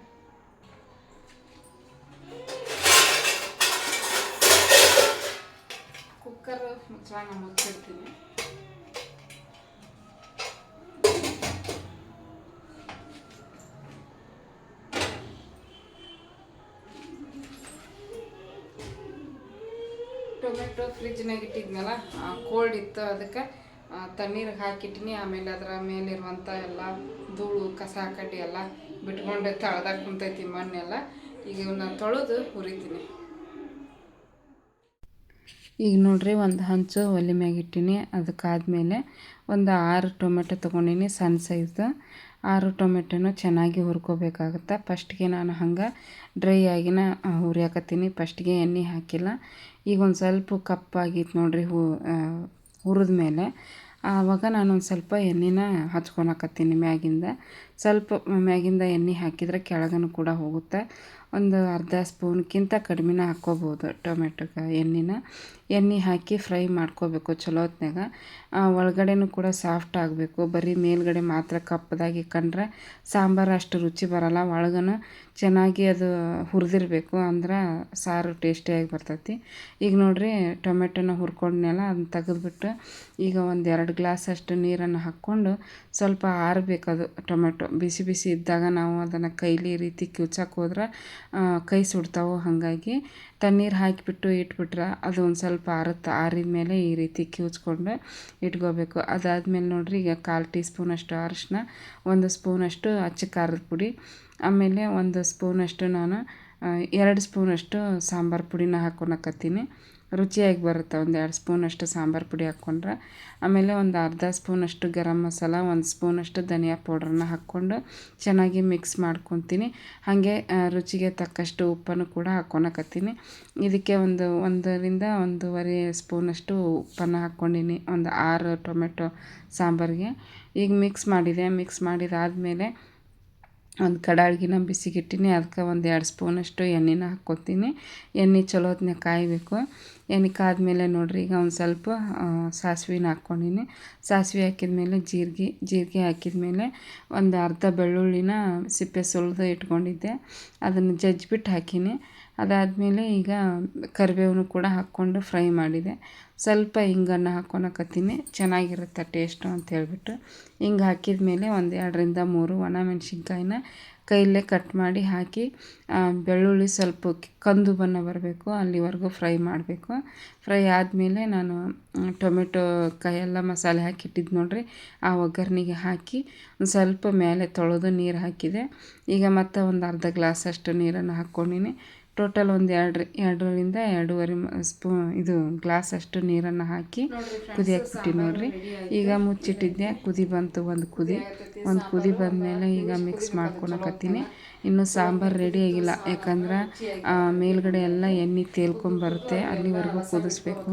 ಕುಕ್ಕರ್ ಚೆನ್ನಾಗಿ ಮುಚ್ಚಿಡ್ತೀನಿ. ಟೊಮೆಟೊ ಫ್ರಿಜ್ನಾಗ ಇಟ್ಟಿದ್ನಲ್ಲ ಕೋಲ್ಡ್ ಇತ್ತು, ಅದಕ್ಕೆ ತಣ್ಣೀರಿಗೆ ಹಾಕಿಟ್ಟಿನಿ ಆಮೇಲೆ ಅದರ ಮೇಲಿರುವಂಥ ಎಲ್ಲ ಧೂಳು, ಕಸ ಕಡ್ಡಿ ಎಲ್ಲ ಬಿಟ್ಕೊಂಡು ತಳದಾಗ ಕುಂತೈತಿ ಮಣ್ಣೆಲ್ಲ. ಈಗ ಇವನ್ನ ತೊಳೆದು ಹುರಿತೀನಿ. ಈಗ ನೋಡ್ರಿ ಒಂದು ಹಂಚು ಒಲೆ ಮ್ಯಾಗ ಇಟ್ಟೀನಿ. ಅದಕ್ಕಾದ್ಮೇಲೆ ಒಂದು ಆರು ಟೊಮೆಟೊ ತೊಗೊಂಡಿನಿ ಸಣ್ಣ ಸೈಜ್. ಆರು ಟೊಮೆಟೊನು ಚೆನ್ನಾಗಿ ಹುರ್ಕೋಬೇಕಾಗುತ್ತೆ. ಫಸ್ಟ್ಗೆ ನಾನು ಹಂಗೆ ಡ್ರೈ ಆಗಿನ ಹುರಿಯಾಕತ್ತೀನಿ. ಫಸ್ಟ್ಗೆ ಎಣ್ಣೆ ಹಾಕಿಲ್ಲ. ಈಗ ಒಂದು ಸ್ವಲ್ಪ ಕಪ್ಪಾಗಿತ್ತು ನೋಡ್ರಿ ಹೂ ಹುರಿದ ಮೇಲೆ ಆವಾಗ ನಾನು ಒಂದು ಸ್ವಲ್ಪ ಎಣ್ಣೆನ ಹಚ್ಕೊಳಕತ್ತೀನಿ ಮ್ಯಾಗಿಂದ. ಸ್ವಲ್ಪ ಮ್ಯಾಗಿಂದ ಎಣ್ಣೆ ಹಾಕಿದರೆ ಕೆಳಗನು ಕೂಡ ಹೋಗುತ್ತೆ. ಒಂದು ಅರ್ಧ ಸ್ಪೂನ್ಗಿಂತ ಕಡಿಮೆನ ಹಾಕ್ಕೋಬೋದು ಟೊಮೆಟೊಗೆ, ಎಣ್ಣೆನ. ಎಣ್ಣೆ ಹಾಕಿ ಫ್ರೈ ಮಾಡ್ಕೋಬೇಕು ಚಲೋ ಹೊತ್ನಾಗ ಒಳಗಡೆನೂ ಕೂಡ ಸಾಫ್ಟ್ ಆಗಬೇಕು. ಬರೀ ಮೇಲ್ಗಡೆ ಮಾತ್ರ ಕಪ್ಪದಾಗಿ ಕಂಡ್ರೆ ಸಾಂಬಾರು ಅಷ್ಟು ರುಚಿ ಬರಲ್ಲ. ಒಳಗೂ ಚೆನ್ನಾಗಿ ಅದು ಹುರಿದಿರ್ಬೇಕು ಅಂದ್ರೆ ಸಾರು ಟೇಸ್ಟಿಯಾಗಿ ಬರ್ತೈತಿ. ಈಗ ನೋಡಿರಿ ಟೊಮೆಟೊನ ಹುರ್ಕೊಂಡ್ನೆಲ್ಲ ಅದನ್ನ ತೆಗೆದುಬಿಟ್ಟು ಈಗ ಒಂದು ಎರಡು ಗ್ಲಾಸ್ ಅಷ್ಟು ನೀರನ್ನು ಹಾಕ್ಕೊಂಡು ಸ್ವಲ್ಪ ಆರಬೇಕದು ಟೊಮೆಟೊ. ಬಿಸಿ ಬಿಸಿ ಇದ್ದಾಗ ನಾವು ಅದನ್ನು ಕೈಲಿ ರೀತಿ ಕಿವ್ಚಕ್ಕೆ ಹೋದ್ರೆ ಕೈ ಸುಡ್ತಾವೆ ಹಾಗಾಗಿ ತಣ್ಣೀರು ಹಾಕಿಬಿಟ್ಟು ಇಟ್ಬಿಟ್ರೆ ಅದು ಒಂದು ಸ್ವಲ್ಪ ಆರುತ್ತೆ. ಆರಿದ ಮೇಲೆ ಈ ರೀತಿ ಕಿವುಚ್ಕೊಂಡು ಇಟ್ಕೋಬೇಕು. ಅದಾದಮೇಲೆ ನೋಡಿರಿ ಈಗ ಕಾಲು ಟೀ ಸ್ಪೂನಷ್ಟು ಅರಿಶಿನ, ಒಂದು ಸ್ಪೂನಷ್ಟು ಅಚ್ಚ ಖಾರದ ಪುಡಿ, ಆಮೇಲೆ ಒಂದು ಸ್ಪೂನಷ್ಟು ನಾನು ಎರಡು ಸ್ಪೂನಷ್ಟು ಸಾಂಬಾರು ಪುಡಿನ ಹಾಕ್ಕೊಳಕತ್ತೀನಿ ರುಚಿಯಾಗಿ ಬರುತ್ತೆ. ಒಂದು ಎರಡು ಸ್ಪೂನಷ್ಟು ಸಾಂಬಾರು ಪುಡಿ ಹಾಕ್ಕೊಂಡ್ರೆ. ಆಮೇಲೆ ಒಂದು ಅರ್ಧ ಸ್ಪೂನಷ್ಟು ಗರಂ ಮಸಾಲ, ಒಂದು ಸ್ಪೂನಷ್ಟು ಧನಿಯಾ ಪೌಡ್ರನ್ನ ಹಾಕ್ಕೊಂಡು ಚೆನ್ನಾಗಿ ಮಿಕ್ಸ್ ಮಾಡ್ಕೊತೀನಿ. ಹಾಗೆ ರುಚಿಗೆ ತಕ್ಕಷ್ಟು ಉಪ್ಪನ್ನು ಕೂಡ ಹಾಕ್ಕೊಳಕತ್ತೀನಿ ಇದಕ್ಕೆ ಒಂದು ಒಂದರಿಂದ ಒಂದೂವರೆ ಸ್ಪೂನಷ್ಟು ಉಪ್ಪನ್ನು ಹಾಕ್ಕೊಂಡಿನಿ. ಒಂದು ಆರು ಟೊಮೆಟೊ ಸಾಂಬಾರಿಗೆ. ಈಗ ಮಿಕ್ಸ್ ಮಾಡಿದೆ. ಮಿಕ್ಸ್ ಮಾಡಿದಾದಮೇಲೆ ಒಂದು ಕಡಾಳ್ಗಿನ ಬಿಸಿಗಿಟ್ಟಿನಿ ಅದಕ್ಕೆ ಒಂದು ಎರಡು ಸ್ಪೂನಷ್ಟು ಎಣ್ಣೆನ ಹಾಕ್ಕೊತೀನಿ. ಎಣ್ಣೆ ಚಲೋ ಹೊತ್ತಿನಾಗ ಕಾಯಬೇಕು. ಎಣ್ಣೆ ಕಾದ್ಮೇಲೆ ನೋಡಿರಿ, ಈಗ ಒಂದು ಸ್ವಲ್ಪ ಸಾಸಿವೆನ ಹಾಕ್ಕೊಂಡಿನಿ. ಸಾಸಿವೆ ಹಾಕಿದ್ಮೇಲೆ ಜೀರಿಗೆ ಜೀರಿಗೆ ಹಾಕಿದ್ಮೇಲೆ ಒಂದು ಅರ್ಧ ಬೆಳ್ಳುಳ್ಳಿನ ಸಿಪ್ಪೆ ಸುಲಿದು ಇಟ್ಕೊಂಡಿದ್ದೆ. ಅದನ್ನು ಜಜ್ಜಿಬಿಟ್ಟು ಹಾಕೀನಿ. ಅದಾದಮೇಲೆ ಈಗ ಕರಿಬೇವನ್ನು ಕೂಡ ಹಾಕ್ಕೊಂಡು ಫ್ರೈ ಮಾಡಿದೆ. ಸ್ವಲ್ಪ ಹಿಂಗನ್ನು ಹಾಕ್ಕೊಳಕತ್ತೀನಿ ಚೆನ್ನಾಗಿರುತ್ತೆ ಟೇಸ್ಟು ಅಂತ ಹೇಳಿಬಿಟ್ಟು. ಹಿಂಗೆ ಹಾಕಿದ ಮೇಲೆ ಒಂದು ಎರಡರಿಂದ ಮೂರು ಒಣಮೆಣ್ಸಿನ್ಕಾಯಿನ ಕೈಯಲ್ಲೇ ಕಟ್ ಮಾಡಿ ಹಾಕಿ ಬೆಳ್ಳುಳ್ಳಿ ಸ್ವಲ್ಪ ಕಂದು ಬಣ್ಣ ಬರಬೇಕು, ಅಲ್ಲಿವರೆಗೂ ಫ್ರೈ ಮಾಡಬೇಕು. ಫ್ರೈ ಆದಮೇಲೆ ನಾನು ಟೊಮೆಟೊ ಕಾಯೆಲ್ಲ ಮಸಾಲೆ ಹಾಕಿಟ್ಟಿದ್ದು ನೋಡಿರಿ. ಆ ಒಗ್ಗರಣೆಗೆ ಹಾಕಿ ಒಂದು ಸ್ವಲ್ಪ ಮೇಲೆ ತೊಳೆದು ನೀರು ಹಾಕಿದೆ. ಈಗ ಮತ್ತೆ ಒಂದು ಅರ್ಧ ಗ್ಲಾಸಷ್ಟು ನೀರನ್ನು ಹಾಕ್ಕೊಂಡಿನಿ ಟೋಟಲ್ ಒಂದು ಎರಡು ಎರಡರಿಂದ ಎರಡೂವರೆ ಸ್ಪೂ ಇದು ಗ್ಲಾಸ್ ಅಷ್ಟು ನೀರನ್ನು ಹಾಕಿ ಕುದಿಯಕ್ಕೆ ಬಿಟ್ಟು ನೋಡಿರಿ. ಈಗ ಮುಚ್ಚಿಟ್ಟಿದ್ದೆ ಕುದಿ ಬಂತು ಒಂದು ಕುದಿ. ಒಂದು ಕುದಿ ಬಂದಮೇಲೆ ಈಗ ಮಿಕ್ಸ್ ಮಾಡ್ಕೊಳಕತ್ತೀನಿ ಇನ್ನು ಸಾಂಬಾರು ರೆಡಿ ಆಗಿಲ್ಲ. ಯಾಕಂದ್ರೆ ಮೇಲ್ಗಡೆ ಎಲ್ಲ ಎಣ್ಣೆ ತೇಲ್ಕೊಂಬರುತ್ತೆ. ಅಲ್ಲಿವರೆಗೂ ಕುದಿಸ್ಬೇಕು.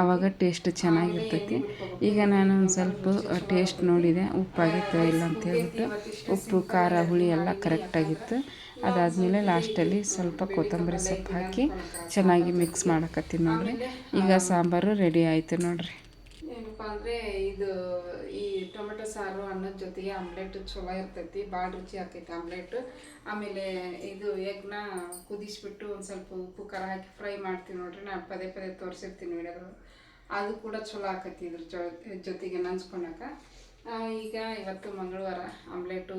ಆವಾಗ ಟೇಸ್ಟ್ ಚೆನ್ನಾಗಿರ್ತೈತಿ. ಈಗ ನಾನು ಒಂದು ಸ್ವಲ್ಪ ಟೇಸ್ಟ್ ನೋಡಿದೆ. ಉಪ್ಪಾಗಿತ್ತು ಇಲ್ಲ ಅಂತ ಹೇಳ್ಬಿಟ್ಟು ಉಪ್ಪು ಖಾರ ಹುಳಿ ಎಲ್ಲ ಕರೆಕ್ಟಾಗಿತ್ತು ಅದಾದಮೇಲೆ ಲಾಸ್ಟಲ್ಲಿ ಸ್ವಲ್ಪ ಕೊತ್ತಂಬರಿ ಸೊಪ್ಪು ಹಾಕಿ ಚೆನ್ನಾಗಿ ಮಿಕ್ಸ್ ಮಾಡಕತ್ತೀನಿ ನೋಡಿರಿ. ಈಗ ಸಾಂಬಾರು ರೆಡಿ ಆಯಿತು ನೋಡಿರಿ. ಏನಪ್ಪ ಅಂದರೆ ಇದು ಈ ಟೊಮೆಟೊ ಸಾರು ಅನ್ನದ ಜೊತೆಗೆ ಆಮ್ಲೆಟ್ ಚಲೋ ಇರ್ತೈತಿ, ಭಾಳ ರುಚಿ ಆಗ್ತೈತಿ ಆಮ್ಲೆಟ್. ಆಮೇಲೆ ಇದು ಎಗ್ನ ಕುದಿಸ್ಬಿಟ್ಟು ಒಂದು ಸ್ವಲ್ಪ ಉಪ್ಪು, ಖಾರ ಹಾಕಿ ಫ್ರೈ ಮಾಡ್ತೀನಿ ನೋಡ್ರಿ. ನಾನು ಪದೇ ಪದೇ ತೋರಿಸಿರ್ತೀನಿ ವಿಡಿಯೋಗಳು. ಅದು ಕೂಡ ಚಲೋ ಆಕೈತಿ ಇದ್ರ ಜೊತೆಗೆ ನಂಚ್ಕೊಳಕ ಈಗ ಇವತ್ತು ಮಂಗಳವಾರ. ಆಮ್ಲೆಟು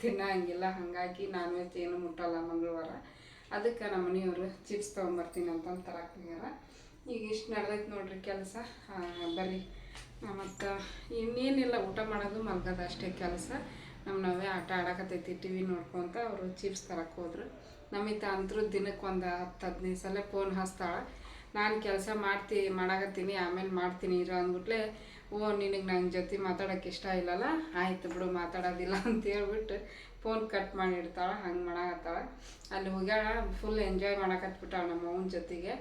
ತಿನ್ನಂಗಿಲ್ಲ, ಹಾಗಾಗಿ ನಾನ್ ವೆಜ್ ಏನು ಮುಟ್ಟಲ್ಲ ಮಂಗಳವಾರ. ಅದಕ್ಕೆ ನಮ್ಮ ಮನೆಯವರು ಚಿಪ್ಸ್ ತೊಗೊಂಬರ್ತೀನಿ ಅಂತಂದು ತರಕ್ಕೆ ಹೋಗ್ಯಾರ. ಈಗ ಇಷ್ಟು ನಡೆದೈತೆ ನೋಡ್ರಿ ಕೆಲಸ. ಬರ್ರಿ. ಮತ್ತು ಇನ್ನೇನಿಲ್ಲ, ಊಟ ಮಾಡೋದು ಮಲ್ಗೋದು ಅಷ್ಟೇ ಕೆಲಸ. ನಮ್ಮ ನಾವೇ ಆಟ ಆಡಕತ್ತೈತಿ ಟಿ ವಿ ನೋಡ್ಕೊತ ಅವರು ಚಿಪ್ಸ್ ತರಕ್ಕೆ ಹೋದ್ರು. ನಮಿತ ಅಂತರೂ ದಿನಕ್ಕೆ ಒಂದು ಹತ್ತು ಹದಿನೈದು ಸಲ ಫೋನ್ ಹಚ್ತಾಳೆ. ನಾನು ಕೆಲಸ ಮಾಡ್ತಿ, ಮಾಡಾಕತ್ತೀನಿ, ಆಮೇಲೆ ಮಾಡ್ತೀನಿ ಇರೋ ಅಂದ್ಬಿಟ್ಲೆ ಓ, ನಿನಗೆ ನನ್ನ ಜೊತೆ ಮಾತಾಡೋಕೆ ಇಷ್ಟ ಇಲ್ಲಲ್ಲ? ಆಯ್ತು ಬಿಡು, ಮಾತಾಡೋದಿಲ್ಲ ಅಂತ ಹೇಳ್ಬಿಟ್ಟು ಫೋನ್ ಕಟ್ ಮಾಡಿ ಇಡ್ತಾಳೆ ಹಂಗೆ ಮಾಡಾಕತ್ತಾಳೆ. ಅಲ್ಲಿ ಹೋಗ್ಯಾಳ ಫುಲ್ ಎಂಜಾಯ್ ಮಾಡಾಕತ್ಬಿಟ್ಟಾಳೆ ನಮ್ಮ ಅವನ ಜೊತೆಗೆ.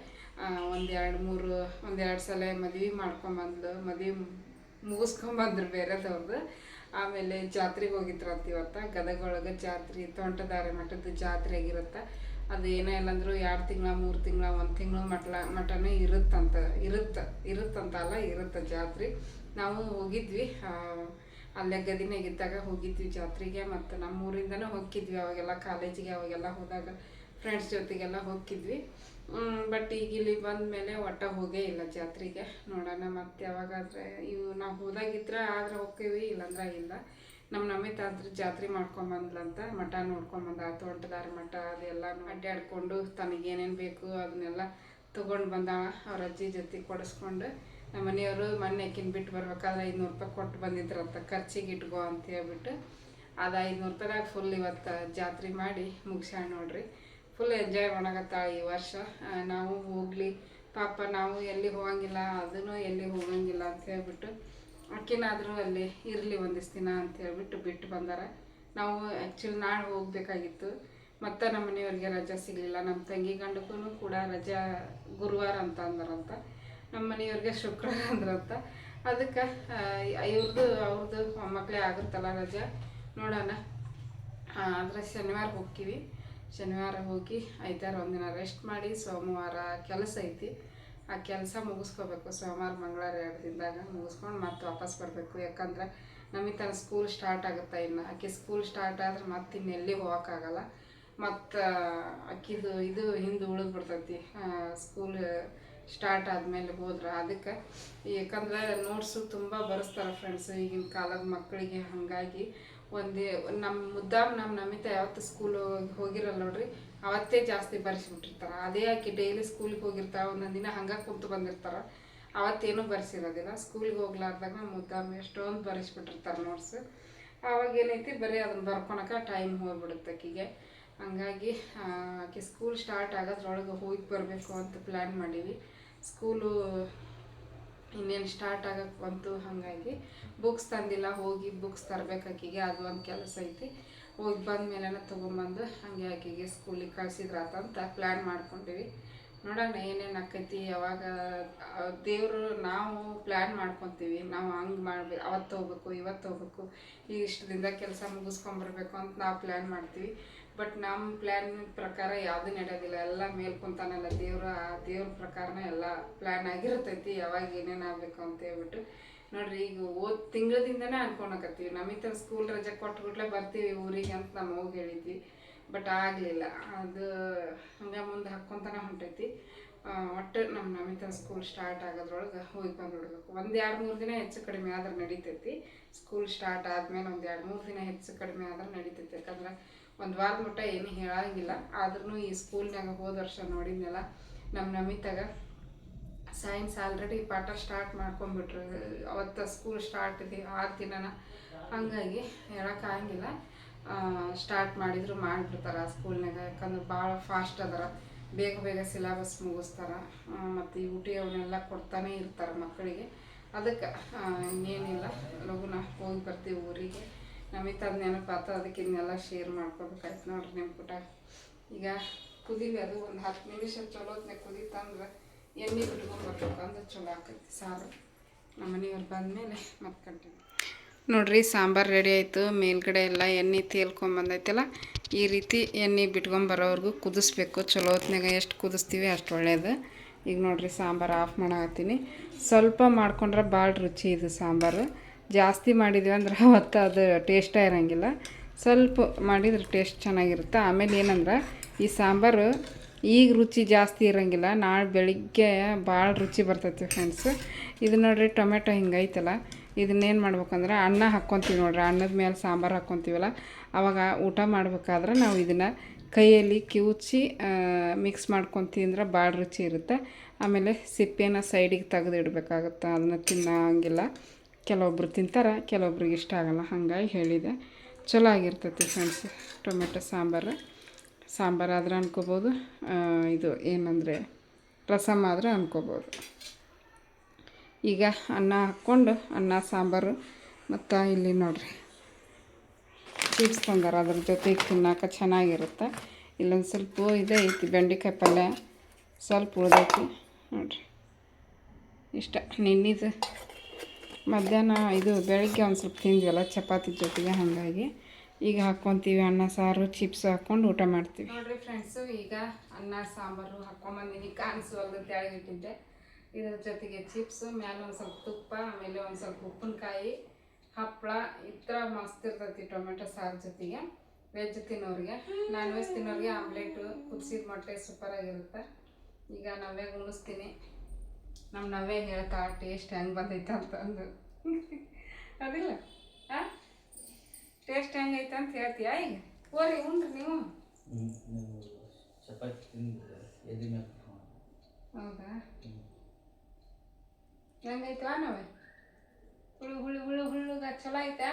ಒಂದು ಎರಡು ಮೂರು ಒಂದೆರಡು ಸಲ ಮದ್ವೆ ಮಾಡ್ಕೊಂಬಂದು ಮದ್ವೆ ಮುಗಿಸ್ಕೊಂಬಂದ್ರು ಬೇರೆದವ್ರದ್ದು ಆಮೇಲೆ ಜಾತ್ರೆಗೆ ಹೋಗಿದ್ರಂತ ಇವತ್ತು ಗದಗ ಒಳಗೆ ಜಾತ್ರೆ, ತೋಂಟದಾರೆ ಮಠದ ಜಾತ್ರೆ ಆಗಿರುತ್ತೆ. ಅದು ಏನೇ ಇಲ್ಲಂದ್ರೂ ಎರಡು ತಿಂಗಳ, ಮೂರು ತಿಂಗಳ, ಒಂದು ತಿಂಗಳು ಮಟ್ಲ ಮಟನೇ ಇರುತ್ತಂತ, ಇರುತ್ತೆ ಇರುತ್ತಂತಲ್ಲ ಇರುತ್ತೆ ಜಾತ್ರೆ. ನಾವು ಹೋಗಿದ್ವಿ ಅಲ್ಲೇ ಗದಿನಾಗಿದ್ದಾಗ ಹೋಗಿದ್ವಿ ಜಾತ್ರೆಗೆ ಮತ್ತು ನಮ್ಮೂರಿಂದನೇ ಹೋಗಿದ್ವಿ ಅವಾಗೆಲ್ಲ ಕಾಲೇಜಿಗೆ, ಅವಾಗೆಲ್ಲ ಹೋದಾಗ ಫ್ರೆಂಡ್ಸ್ ಜೊತೆಗೆಲ್ಲ ಹೋಗಿದ್ವಿ ಬಟ್ ಈಗ ಇಲ್ಲಿ ಬಂದ ಮೇಲೆ ಒಟ್ಟ ಹೋಗೇ ಇಲ್ಲ ಜಾತ್ರೆಗೆ. ನೋಡೋಣ ಮತ್ತೆ ಯಾವಾಗಾದ್ರೆ ಇವು ನಾವು ಹೋದಾಗಿದ್ರೆ ಆದ್ರೆ ಹೋಗ್ತೀವಿ, ಇಲ್ಲಾಂದ್ರೆ ಇಲ್ಲ. ನಮ್ಮ ನಮ್ಮೆ ಆದ್ರೆ ಜಾತ್ರೆ ಮಾಡ್ಕೊಂಬಂದ್ಲಂತ ಮಠ ನೋಡ್ಕೊಂಬಂದ ತೋಟದಾರ ಮಠ, ಅದೆಲ್ಲ ಅಡ್ಡಾಡ್ಕೊಂಡು ತನಗೇನೇನು ಬೇಕು ಅದನ್ನೆಲ್ಲ ತೊಗೊಂಡು ಬಂದಾಳ ಅವ್ರ ಅಜ್ಜಿ ಜೊತೆ ಕೊಡಿಸ್ಕೊಂಡು ನಮ್ಮ ಮನೆಯವರು ಮೊನ್ನೆ ಆಕಿನ ಬಿಟ್ಟು ಬರ್ಬೇಕಾದ್ರೆ ಐದುನೂರು ರೂಪಾಯಿ ಕೊಟ್ಟು ಬಂದಿದ್ರಂತ, ಖರ್ಚಿಗೆ ಇಟ್ಕೋ ಅಂತ ಹೇಳ್ಬಿಟ್ಟು. ಅದು ಐದುನೂರು ರೂಪಾಯಿದಾಗ ಫುಲ್ ಇವತ್ತು ಜಾತ್ರೆ ಮಾಡಿ ಮುಗಿಸ್ಯಾಳ ನೋಡ್ರಿ. ಫುಲ್ ಎಂಜಾಯ್ ಮಾಡಕತ್ತಾಳ ಈ ವರ್ಷ. ನಾವು ಹೋಗ್ಲಿ. ಪಾಪ ನಾವು ಎಲ್ಲಿ ಹೋಗಂಗಿಲ್ಲ, ಅದನ್ನು ಎಲ್ಲಿ ಹೋಗಂಗಿಲ್ಲ ಅಂತ ಹೇಳ್ಬಿಟ್ಟು ಅಕ್ಕಿನಾದರೂ ಅಲ್ಲಿ ಇರಲಿ ಒಂದಿಷ್ಟು ದಿನ ಅಂತ ಹೇಳ್ಬಿಟ್ಟು ಬಿಟ್ಟು ಬಂದಾರ. ನಾವು ಆ್ಯಕ್ಚುಲಿ ನಾಳೆ ಹೋಗಬೇಕಾಗಿತ್ತು. ಮತ್ತು ನಮ್ಮ ಮನೆಯವ್ರಿಗೆ ರಜೆ ಸಿಗಲಿಲ್ಲ. ನಮ್ಮ ತಂಗಿ ಗಂಡಕ್ಕೂ ಕೂಡ ರಜಾ ಗುರುವಾರ ಅಂತ ಅಂದ್ರಂತ. ನಮ್ಮ ಮನೆಯವ್ರಿಗೆ ಶುಕ್ರವಾರ ಅಂತ. ಅದಕ್ಕೆ ಇವ್ರದ್ದು ಅವ್ರದ್ದು ಮೊಮ್ಮಕ್ಕಳೇ ಆಗಿರ್ತಲ್ಲ ರಜೆ. ನೋಡೋಣ. ಆದರೆ ಶನಿವಾರ ಹೋಗ್ತೀವಿ. ಶನಿವಾರ ಹೋಗಿ ಐತಾರ ಒಂದಿನ ರೆಸ್ಟ್ ಮಾಡಿ ಸೋಮವಾರ ಕೆಲಸ ಐತಿ. ಆ ಕೆಲಸ ಮುಗಿಸ್ಕೋಬೇಕು. ಸೋಮವಾರ, ಮಂಗಳವಾರ ಎರಡು ದಿನದಾಗ ಮುಗಿಸ್ಕೊಂಡು ಮತ್ತೆ ವಾಪಸ್ ಬರಬೇಕು. ಯಾಕಂದ್ರೆ ನಮಗೆ ತನ್ನ ಸ್ಕೂಲ್ ಸ್ಟಾರ್ಟ್ ಆಗುತ್ತೆ ಇನ್ನು. ಆಕೆ ಸ್ಕೂಲ್ ಸ್ಟಾರ್ಟ್ ಆದ್ರೆ ಮತ್ತೆ ಇನ್ನೆಲ್ಲಿ ಹೋಗೋಕ್ಕಾಗಲ್ಲ ಮತ್ತು ಅಕ್ಕಿದು ಇದು ಹಿಂದೆ ಉಳಿದು ಬಿಡ್ತೈತಿ. ಸ್ಕೂಲ್ ಸ್ಟಾರ್ಟ್ ಆದಮೇಲೆ ಹೋದ್ರೆ. ಅದಕ್ಕೆ ಯಾಕಂದ್ರೆ ನೋಟ್ಸು ತುಂಬ ಬರೆಸ್ತಾರೆ ಫ್ರೆಂಡ್ಸ್ ಈಗಿನ ಕಾಲದ ಮಕ್ಕಳಿಗೆ ಹಾಗಾಗಿ ಒಂದೇ ನಮ್ಮ ಮುದ್ದಾಮ್ ನಮ್ಮ ನಮಿತ ಯಾವತ್ತು ಸ್ಕೂಲ್ ಹೋಗಿರಲ್ಲ ನೋಡ್ರಿ, ಅವತ್ತೇ ಜಾಸ್ತಿ ಬರೆಸಿಬಿಟ್ಟಿರ್ತಾರೆ. ಅದೇ ಆಕೆ ಡೈಲಿ ಸ್ಕೂಲಿಗೆ ಹೋಗಿರ್ತಾರೆ ಒಂದೊಂದು ದಿನ ಹಂಗೆ ಕುಂತು ಬಂದಿರ್ತಾರೆ. ಅವತ್ತೇನು ಬರೆಸಿರೋದಿಲ್ಲ. ಸ್ಕೂಲಿಗೆ ಹೋಗ್ಲಾರ್ದಾಗ ಮುದ್ದಾಮ್ ಎಷ್ಟೊಂದು ಬರೆಸ್ಬಿಟ್ಟಿರ್ತಾರೆ ನೋಟ್ಸ್ ಆವಾಗ ಏನೈತಿ, ಬರೀ ಅದನ್ನ ಬರ್ಕೊಳಕ ಟೈಮ್ ಹೋಗ್ಬಿಡುತ್ತೆ ಆಕಿಗೆ. ಹಂಗಾಗಿ ಆಕೆ ಸ್ಕೂಲ್ ಸ್ಟಾರ್ಟ್ ಆಗೋದ್ರೊಳಗೆ ಹೋಗಿ ಬರಬೇಕು ಅಂತ ಪ್ಲ್ಯಾನ್ ಮಾಡೀವಿ. ಸ್ಕೂಲು ಇನ್ನೇನು ಸ್ಟಾರ್ಟ್ ಆಗಕ್ಕೆ ಬಂತು ಹಾಗಾಗಿ ಬುಕ್ಸ್ ತಂದಿಲ್ಲ, ಹೋಗಿ ಬುಕ್ಸ್ ತರಬೇಕು ಆಕಿಗೆ ಅದು ಒಂದು ಕೆಲಸ ಐತಿ. ಹೋಗಿ ಬಂದ ಮೇಲೆ ತೊಗೊಂಬಂದು ಹಾಗೆ ಆಕಿಗೆ ಸ್ಕೂಲಿಗೆ ಕಳ್ಸಿದ್ರಾತಂತ ಪ್ಲ್ಯಾನ್ ಮಾಡ್ಕೊಂಡಿವಿ. ನೋಡೋಣ ಏನೇನು ಆಕೈತಿ, ಯಾವಾಗ ದೇವರು ನಾವು ಪ್ಲ್ಯಾನ್ ಮಾಡ್ಕೊತೀವಿ. ನಾವು ಹಂಗೆ ಮಾಡ್ಬೇಕು ಅವತ್ತು ಹೋಗ್ಬೇಕು ಇವತ್ತು ಹೋಗ್ಬೇಕು, ಈಗ ಇಷ್ಟು ದಿನದಾಗ ಕೆಲಸ ಮುಗಿಸ್ಕೊಂಬರ್ಬೇಕು ಅಂತ ನಾವು ಪ್ಲ್ಯಾನ್ ಮಾಡ್ತೀವಿ. ಬಟ್ ನಮ್ಮ ಪ್ಲ್ಯಾನ್ ಪ್ರಕಾರ ಯಾವುದು ನಡೆಯೋದಿಲ್ಲ ಎಲ್ಲ ಮೇಲ್ ಕುಂತಾನಲ್ಲ ದೇವ್ರ ಆ ದೇವ್ರ ಪ್ರಕಾರನೇ ಎಲ್ಲ ಪ್ಲ್ಯಾನ್ ಆಗಿರ್ತೈತಿ. ಯಾವಾಗ ಏನೇನು ಆಗಬೇಕು ಅಂತ ಹೇಳ್ಬಿಟ್ಟು ನೋಡ್ರಿ, ಈಗ ಓದ್ ತಿಂಗಳದಿಂದನೇ ಅನ್ಕೊಳಕತ್ತೀವಿ ನಮಿತ ಸ್ಕೂಲ್ ರಜೆ ಕೊಟ್ಬಿಟ್ಲೆ ಬರ್ತೀವಿ ಊರಿಗೆ ಅಂತ ನಮ್ಮ ಹೋಗಿ ಹೇಳಿದ್ವಿ. ಬಟ್ ಆಗಲಿಲ್ಲ. ಅದು ಹಂಗೆ ಮುಂದೆ ಹಾಕ್ಕೊಂತಾನೆ ಹೊಂಟೈತಿ. ಒಟ್ಟು ನಮ್ಮ ನಮಿತಾ ಸ್ಕೂಲ್ ಸ್ಟಾರ್ಟ್ ಆಗೋದ್ರೊಳಗೆ ಹೋಗಿ ಬಂದ್ಬಿಡ್ಬೇಕು. ಒಂದು ಎರಡು ಮೂರು ದಿನ ಹೆಚ್ಚು ಕಡಿಮೆ ಆದ್ರೆ ನಡೀತೈತಿ. ಸ್ಕೂಲ್ ಸ್ಟಾರ್ಟ್ ಆದ್ಮೇಲೆ ಒಂದು ಎರಡು ಮೂರು ದಿನ ಹೆಚ್ಚು ಕಡಿಮೆ ಆದ್ರೆ ನಡೀತೈತಿ. ಯಾಕಂದ್ರೆ ಒಂದು ವಾರದ ಮಟ್ಟ ಏನು ಹೇಳಂಗಿಲ್ಲ. ಆದ್ರೂ ಈ ಸ್ಕೂಲ್ನಾಗ ಹೋದ ವರ್ಷ ನೋಡಿದ್ನಲ್ಲ ನಮ್ಮ ನಮಿತಾಗ ಸೈನ್ಸ್ ಆಲ್ರೆಡಿ ಪಾಠ ಸ್ಟಾರ್ಟ್ ಮಾಡ್ಕೊಂಡ್ಬಿಟ್ರು. ಅವತ್ತು ಸ್ಕೂಲ್ ಸ್ಟಾರ್ಟ್ ಇದೆ ಆರು ದಿನನ ಹಂಗಾಗಿ ಹೇಳೋಕ್ಕಾಗಂಗಿಲ್ಲ ಸ್ಟಾರ್ಟ್ ಮಾಡಿದ್ರು ಮಾಡಿಬಿಡ್ತಾರೆ ಸ್ಕೂಲ್ನಾಗ ಯಾಕಂದ್ರೆ ಭಾಳ ಫಾಸ್ಟ್ ಅದಾರ. ಬೇಗ ಬೇಗ ಸಿಲೆಬಸ್ ಮುಗಿಸ್ತಾರ. ಮತ್ತು ಈ ಊಟಿ ಅವನ್ನೆಲ್ಲ ಕೊಡ್ತಾನೆ ಇರ್ತಾರೆ ಮಕ್ಕಳಿಗೆ. ಅದಕ್ಕೆ ಇನ್ನೇನಿಲ್ಲ. ಲಘುನ ಹೋಗಿ ಬರ್ತೀವಿ ಊರಿಗೆ. ನಮಗೆ ಅದು ನೆನಪಾತ, ಅದಕ್ಕೆ ಇನ್ನೆಲ್ಲ ಶೇರ್ ಮಾಡ್ಕೋಬೇಕಾಯ್ತು ನೋಡ್ರಿ ನಿಮ್ಮ ಪುಟ ಈಗ ಕುದೀವಿ ಅದು ಒಂದು ಹತ್ತು ನಿಮಿಷ ಚಲೋತ್ನೆ ಕುದೀತಂದ್ರೆ ಎಣ್ಣೆ ಬಿಟ್ಕೊಂಡ್ಬರ್ಬೇಕು ಅಂದ್ರೆ ಚಲೋ ಆಕೈತಿ, ಸಾರು. ನಮ್ಮ ಮನೆಯವ್ರು ಬಂದಮೇಲೆ ಮತ್ತೆ ಕಂಟಿನ್ಯೂ ನೋಡ್ರಿ, ಸಾಂಬಾರು ರೆಡಿ ಆಯಿತು. ಮೇಲ್ಗಡೆ ಎಲ್ಲ ಎಣ್ಣೆ ತೇಲ್ಕೊಂಬಂದೈತಲ್ಲ ಈ ರೀತಿ ಎಣ್ಣೆ ಬಿಟ್ಕೊಂಬರೋವರೆಗೂ ಕುದಿಸ್ಬೇಕು. ಚಲೋ ಹೊತ್ನಾಗ ಎಷ್ಟು ಕುದಿಸ್ತೀವಿ ಅಷ್ಟು ಒಳ್ಳೆಯದು ಈಗ ನೋಡಿರಿ ಸಾಂಬಾರು ಆಫ್ ಮಾಡಾಕತ್ತೀನಿ. ಸ್ವಲ್ಪ ಮಾಡ್ಕೊಂಡ್ರೆ ಭಾಳ ರುಚಿ ಇದು ಸಾಂಬಾರು. ಜಾಸ್ತಿ ಮಾಡಿದ್ವಿ ಅಂದ್ರೆ ಅವತ್ತು ಅದು ಟೇಸ್ಟೇ ಇರೋಂಗಿಲ್ಲ. ಸ್ವಲ್ಪ ಮಾಡಿದ್ರೆ ಟೇಸ್ಟ್ ಚೆನ್ನಾಗಿರುತ್ತೆ. ಆಮೇಲೆ ಏನಂದ್ರೆ ಈ ಸಾಂಬಾರು ಈಗ ರುಚಿ ಜಾಸ್ತಿ ಇರೋಂಗಿಲ್ಲ. ನಾಳೆ ಬೆಳಿಗ್ಗೆ ಭಾಳ ರುಚಿ ಬರ್ತೈತಿ ಫ್ರೆಂಡ್ಸ್ ಇದು ನೋಡಿರಿ ಟೊಮೆಟೊ ಹಿಂಗೈತಲ್ಲ. ಇದನ್ನೇನು ಮಾಡ್ಬೇಕಂದ್ರೆ ಅನ್ನ ಹಾಕ್ಕೊತೀವಿ ನೋಡ್ರಿ. ಅನ್ನದ ಮೇಲೆ ಸಾಂಬಾರು ಹಾಕ್ಕೊತೀವಲ್ಲ, ಅವಾಗ ಊಟ ಮಾಡ್ಬೇಕಾದ್ರೆ ನಾವು ಇದನ್ನು ಕೈಯಲ್ಲಿ ಕಿವುಚಿ ಮಿಕ್ಸ್ ಮಾಡ್ಕೊಂಡು ತಿಂದ್ರೆ ಭಾಳ ರುಚಿ ಇರುತ್ತೆ. ಆಮೇಲೆ ಸಿಪ್ಪೆನ ಸೈಡಿಗೆ ತೆಗೆದು ಇಡಬೇಕಾಗುತ್ತೆ ಅದನ್ನು ತಿನ್ನೋಂಗಿಲ್ಲ. ಕೆಲವೊಬ್ರು ತಿಂತಾರೆ, ಕೆಲವೊಬ್ರಿಗೆ ಇಷ್ಟ ಆಗಲ್ಲ, ಹಾಗಾಗಿ ಹೇಳಿದೆ. ಚಲೋ ಆಗಿರ್ತೈತಿ ಫ್ರೆಂಡ್ಸ್ ಟೊಮೆಟೊ ಸಾಂಬಾರು. ಸಾಂಬಾರು ಆದ್ರೆ ಅನ್ಕೋಬೋದು ಇದು ಏನಂದರೆ ರಸಮ್ ಆದ್ರೆ ಅನ್ಕೋಬೋದು. ಈಗ ಅನ್ನ ಹಾಕ್ಕೊಂಡು ಅನ್ನ, ಸಾಂಬಾರು ಮತ್ತು ಇಲ್ಲಿ ನೋಡಿರಿ. ಚಿಪ್ಸ್ ತಂದಾರ, ಅದ್ರ ಜೊತೆಗೆ ತಿನ್ನೋಕೆ ಚೆನ್ನಾಗಿರುತ್ತೆ. ಇಲ್ಲೊಂದು ಸ್ವಲ್ಪ ಇದೆ, ಐತಿ ಬೆಂಡೆಕಾಯಿ ಪಲ್ಯ, ಸ್ವಲ್ಪ ಉಳ್ದೈತಿ ನೋಡಿರಿ. ಇಷ್ಟ. ನಿನ್ನಿದು ಮಧ್ಯಾಹ್ನ ಇದು ಬೆಳಗ್ಗೆ ಒಂದು ಸ್ವಲ್ಪ ತಿಂದ್ವಲ್ಲ, ಚಪಾತಿ ಜೊತೆಗೆ ಹಾಗಾಗಿ. ಈಗ ಹಾಕ್ಕೊತೀವಿ ಅನ್ನ, ಸಾರು ಚಿಪ್ಸ್ ಹಾಕ್ಕೊಂಡು ಊಟ ಮಾಡ್ತೀವಿ. ನೋಡಿರಿ ಫ್ರೆಂಡ್ಸು ಈಗ ಅನ್ನ, ಸಾಂಬಾರು ಹಾಕ್ಕೊಂಬಂದಿನಿ ಕಾಣಿಸುವಲ್ದು ತೆಳಗಿಟ್ಟಿದ್ದೆ ಇದ್ರ ಜೊತೆಗೆ ಚಿಪ್ಸು ಮೇಲೆ ಒಂದು ಸ್ವಲ್ಪ ತುಪ್ಪ ಆಮೇಲೆ ಒಂದು ಸ್ವಲ್ಪ ಉಪ್ಪಿನಕಾಯಿ ಹಪ್ಪಳ ಈ ಥರ ಮಸ್ತ್ ಇರ್ತೈತಿ ಟೊಮೆಟೊ ಸಾರು ಜೊತೆಗೆ. ವೆಜ್ ತಿನ್ನೋರಿಗೆ. ನಾನ್ ವೆಜ್ ತಿನ್ನೋರಿಗೆ ಆಮ್ಲೆಟು ಕುದಿಸಿದ ಮೊಟ್ಟೆ ಸೂಪರಾಗಿರುತ್ತೆ ಈಗ ನವ್ಯ ಉಣಿಸ್ತೀನಿ. ನಮ್ಮ ನವ್ಯ ಹೇಳ್ತಾ ಟೇಸ್ಟ್ ಹೆಂಗೆ ಬಂದೈತೆ ಅಂತಂದು ಅದಿಲ್ಲ? ಹಾಂ ಟೇಸ್ಟ್ ಹೆಂಗೈತೆ ಅಂತ ಹೇಳ್ತೀಯಾ ಈಗ? ಓರಿ ಉಂಡ್ರಿ ನೀವು. ನೀವು. ಹೌದಾ? ಹೆಂಗೈತೆ ನಾವೇ ಹುಳು ಹುಳು ಹುಳು, ಹುಳುಗ ಚಲೋ ಐತಾ?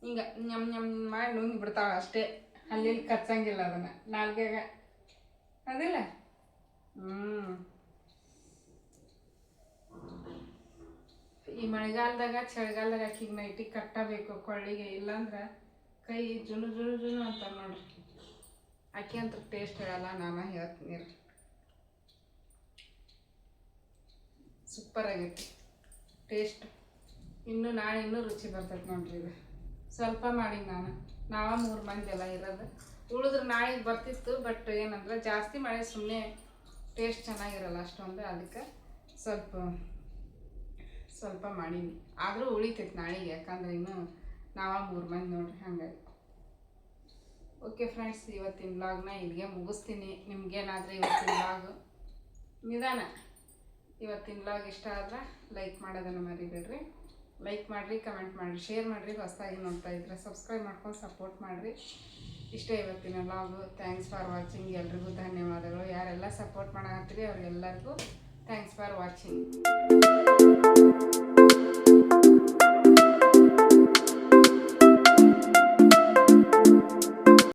ಹಿಂಗ ನಮ್ ನಮ್ ಮಾಡಿ ನುಂಗಿ ಬಿಡ್ತಾಳ ಅಷ್ಟೇ. ಅಲ್ಲಿ ಕಚ್ಚಂಗಿಲ್ಲ ಅದನ್ನ. ನಾಲ್ಗೆಗ. ಅದಿಲ್ಲ? ಹ್ಮ್. ಈ ಮಳೆಗಾಲದಾಗ, ಚಳಿಗಾಲದಾಗ ಆಕಿಗೆ ನೈಟಿ ಕಟ್ಟಬೇಕು ಕೊಳ್ಳಿಗೆ. ಇಲ್ಲಾಂದ್ರೆ ಕೈ ಜುಳು ಜುಳು ಜುನು ಅಂತ ನೋಡ್ರಿ. ಅಕ್ಕಿ ಅಂತ ಟೇಸ್ಟ್ ಹೇಳಲ್ಲ, ನಾನು ಹೇಳ್ತೀನಿ ಸೂಪರ್ ಆಗೈತಿ. ಟೇಸ್ಟ್ ಇನ್ನೂ ನಾಳೆ ಇನ್ನೂ ರುಚಿ ಬರ್ತೈತೆ ನೋಡ್ರಿ ಇದು. ಸ್ವಲ್ಪ ಮಾಡಿ ನಾನು. ನಾವ ಮೂರು ಮಂದಿ ಎಲ್ಲ ಇರೋದು. ಉಳಿದ್ರೆ ನಾಳೆಗೆ ಬರ್ತಿತ್ತು ಬಟ್ ಏನಂದ್ರೆ ಜಾಸ್ತಿ ಮಾಡಿ ಸುಮ್ಮನೆ ಟೇಸ್ಟ್ ಚೆನ್ನಾಗಿರಲ್ಲ ಅಷ್ಟೊಂದು. ಅದಕ್ಕೆ ಸ್ವಲ್ಪ ಸ್ವಲ್ಪ ಮಾಡೀನಿ. ಆದರೂ ಉಳಿತೈತೆ ನಾಳೆಗೆ, ಯಾಕಂದ್ರೆ ಇನ್ನು ನಾವ ಮೂರು ಮಂದಿ ನೋಡ್ರಿ ಹಾಗಾಗಿ. ಓಕೆ ಫ್ರೆಂಡ್ಸ್ ಇವತ್ತಿನ ಬ್ಲಾಗ್ನ ಇಲ್ಲಿಗೆ ಮುಗಿಸ್ತೀನಿ. ನಿಮ್ಗೇನಾದರೂ ಇವತ್ತಿನ ಬ್ಲಾಗ್ ನಿಧಾನ. ಇವತ್ತಿನ ಬ್ಲಾಗ್ ಇಷ್ಟ ಆದ್ರೆ ಲೈಕ್ ಮಾಡೋದನ್ನು ಮರಿಬೇಡ್ರಿ. ಲೈಕ್ ಮಾಡಿರಿ ಕಮೆಂಟ್ ಮಾಡಿರಿ ಶೇರ್ ಮಾಡಿರಿ, ಹೊಸದಾಗಿ ನೋಡ್ತಾ ಇದ್ರೆ ಸಬ್ಸ್ಕ್ರೈಬ್ ಮಾಡ್ಕೊಂಡು ಸಪೋರ್ಟ್ ಮಾಡಿರಿ. ಇಷ್ಟೇ ಇವತ್ತಿನ ವ್ಲಾಗು ಥ್ಯಾಂಕ್ಸ್ ಫಾರ್ ವಾಚಿಂಗ್ ಎಲ್ರಿಗೂ ಧನ್ಯವಾದಗಳು. ಯಾರೆಲ್ಲ ಸಪೋರ್ಟ್ ಮಾಡತ್ತೀರಿ ಅವ್ರಿಗೆಲ್ಲರಿಗೂ ಥ್ಯಾಂಕ್ಸ್ ಫಾರ್ ವಾಚಿಂಗ್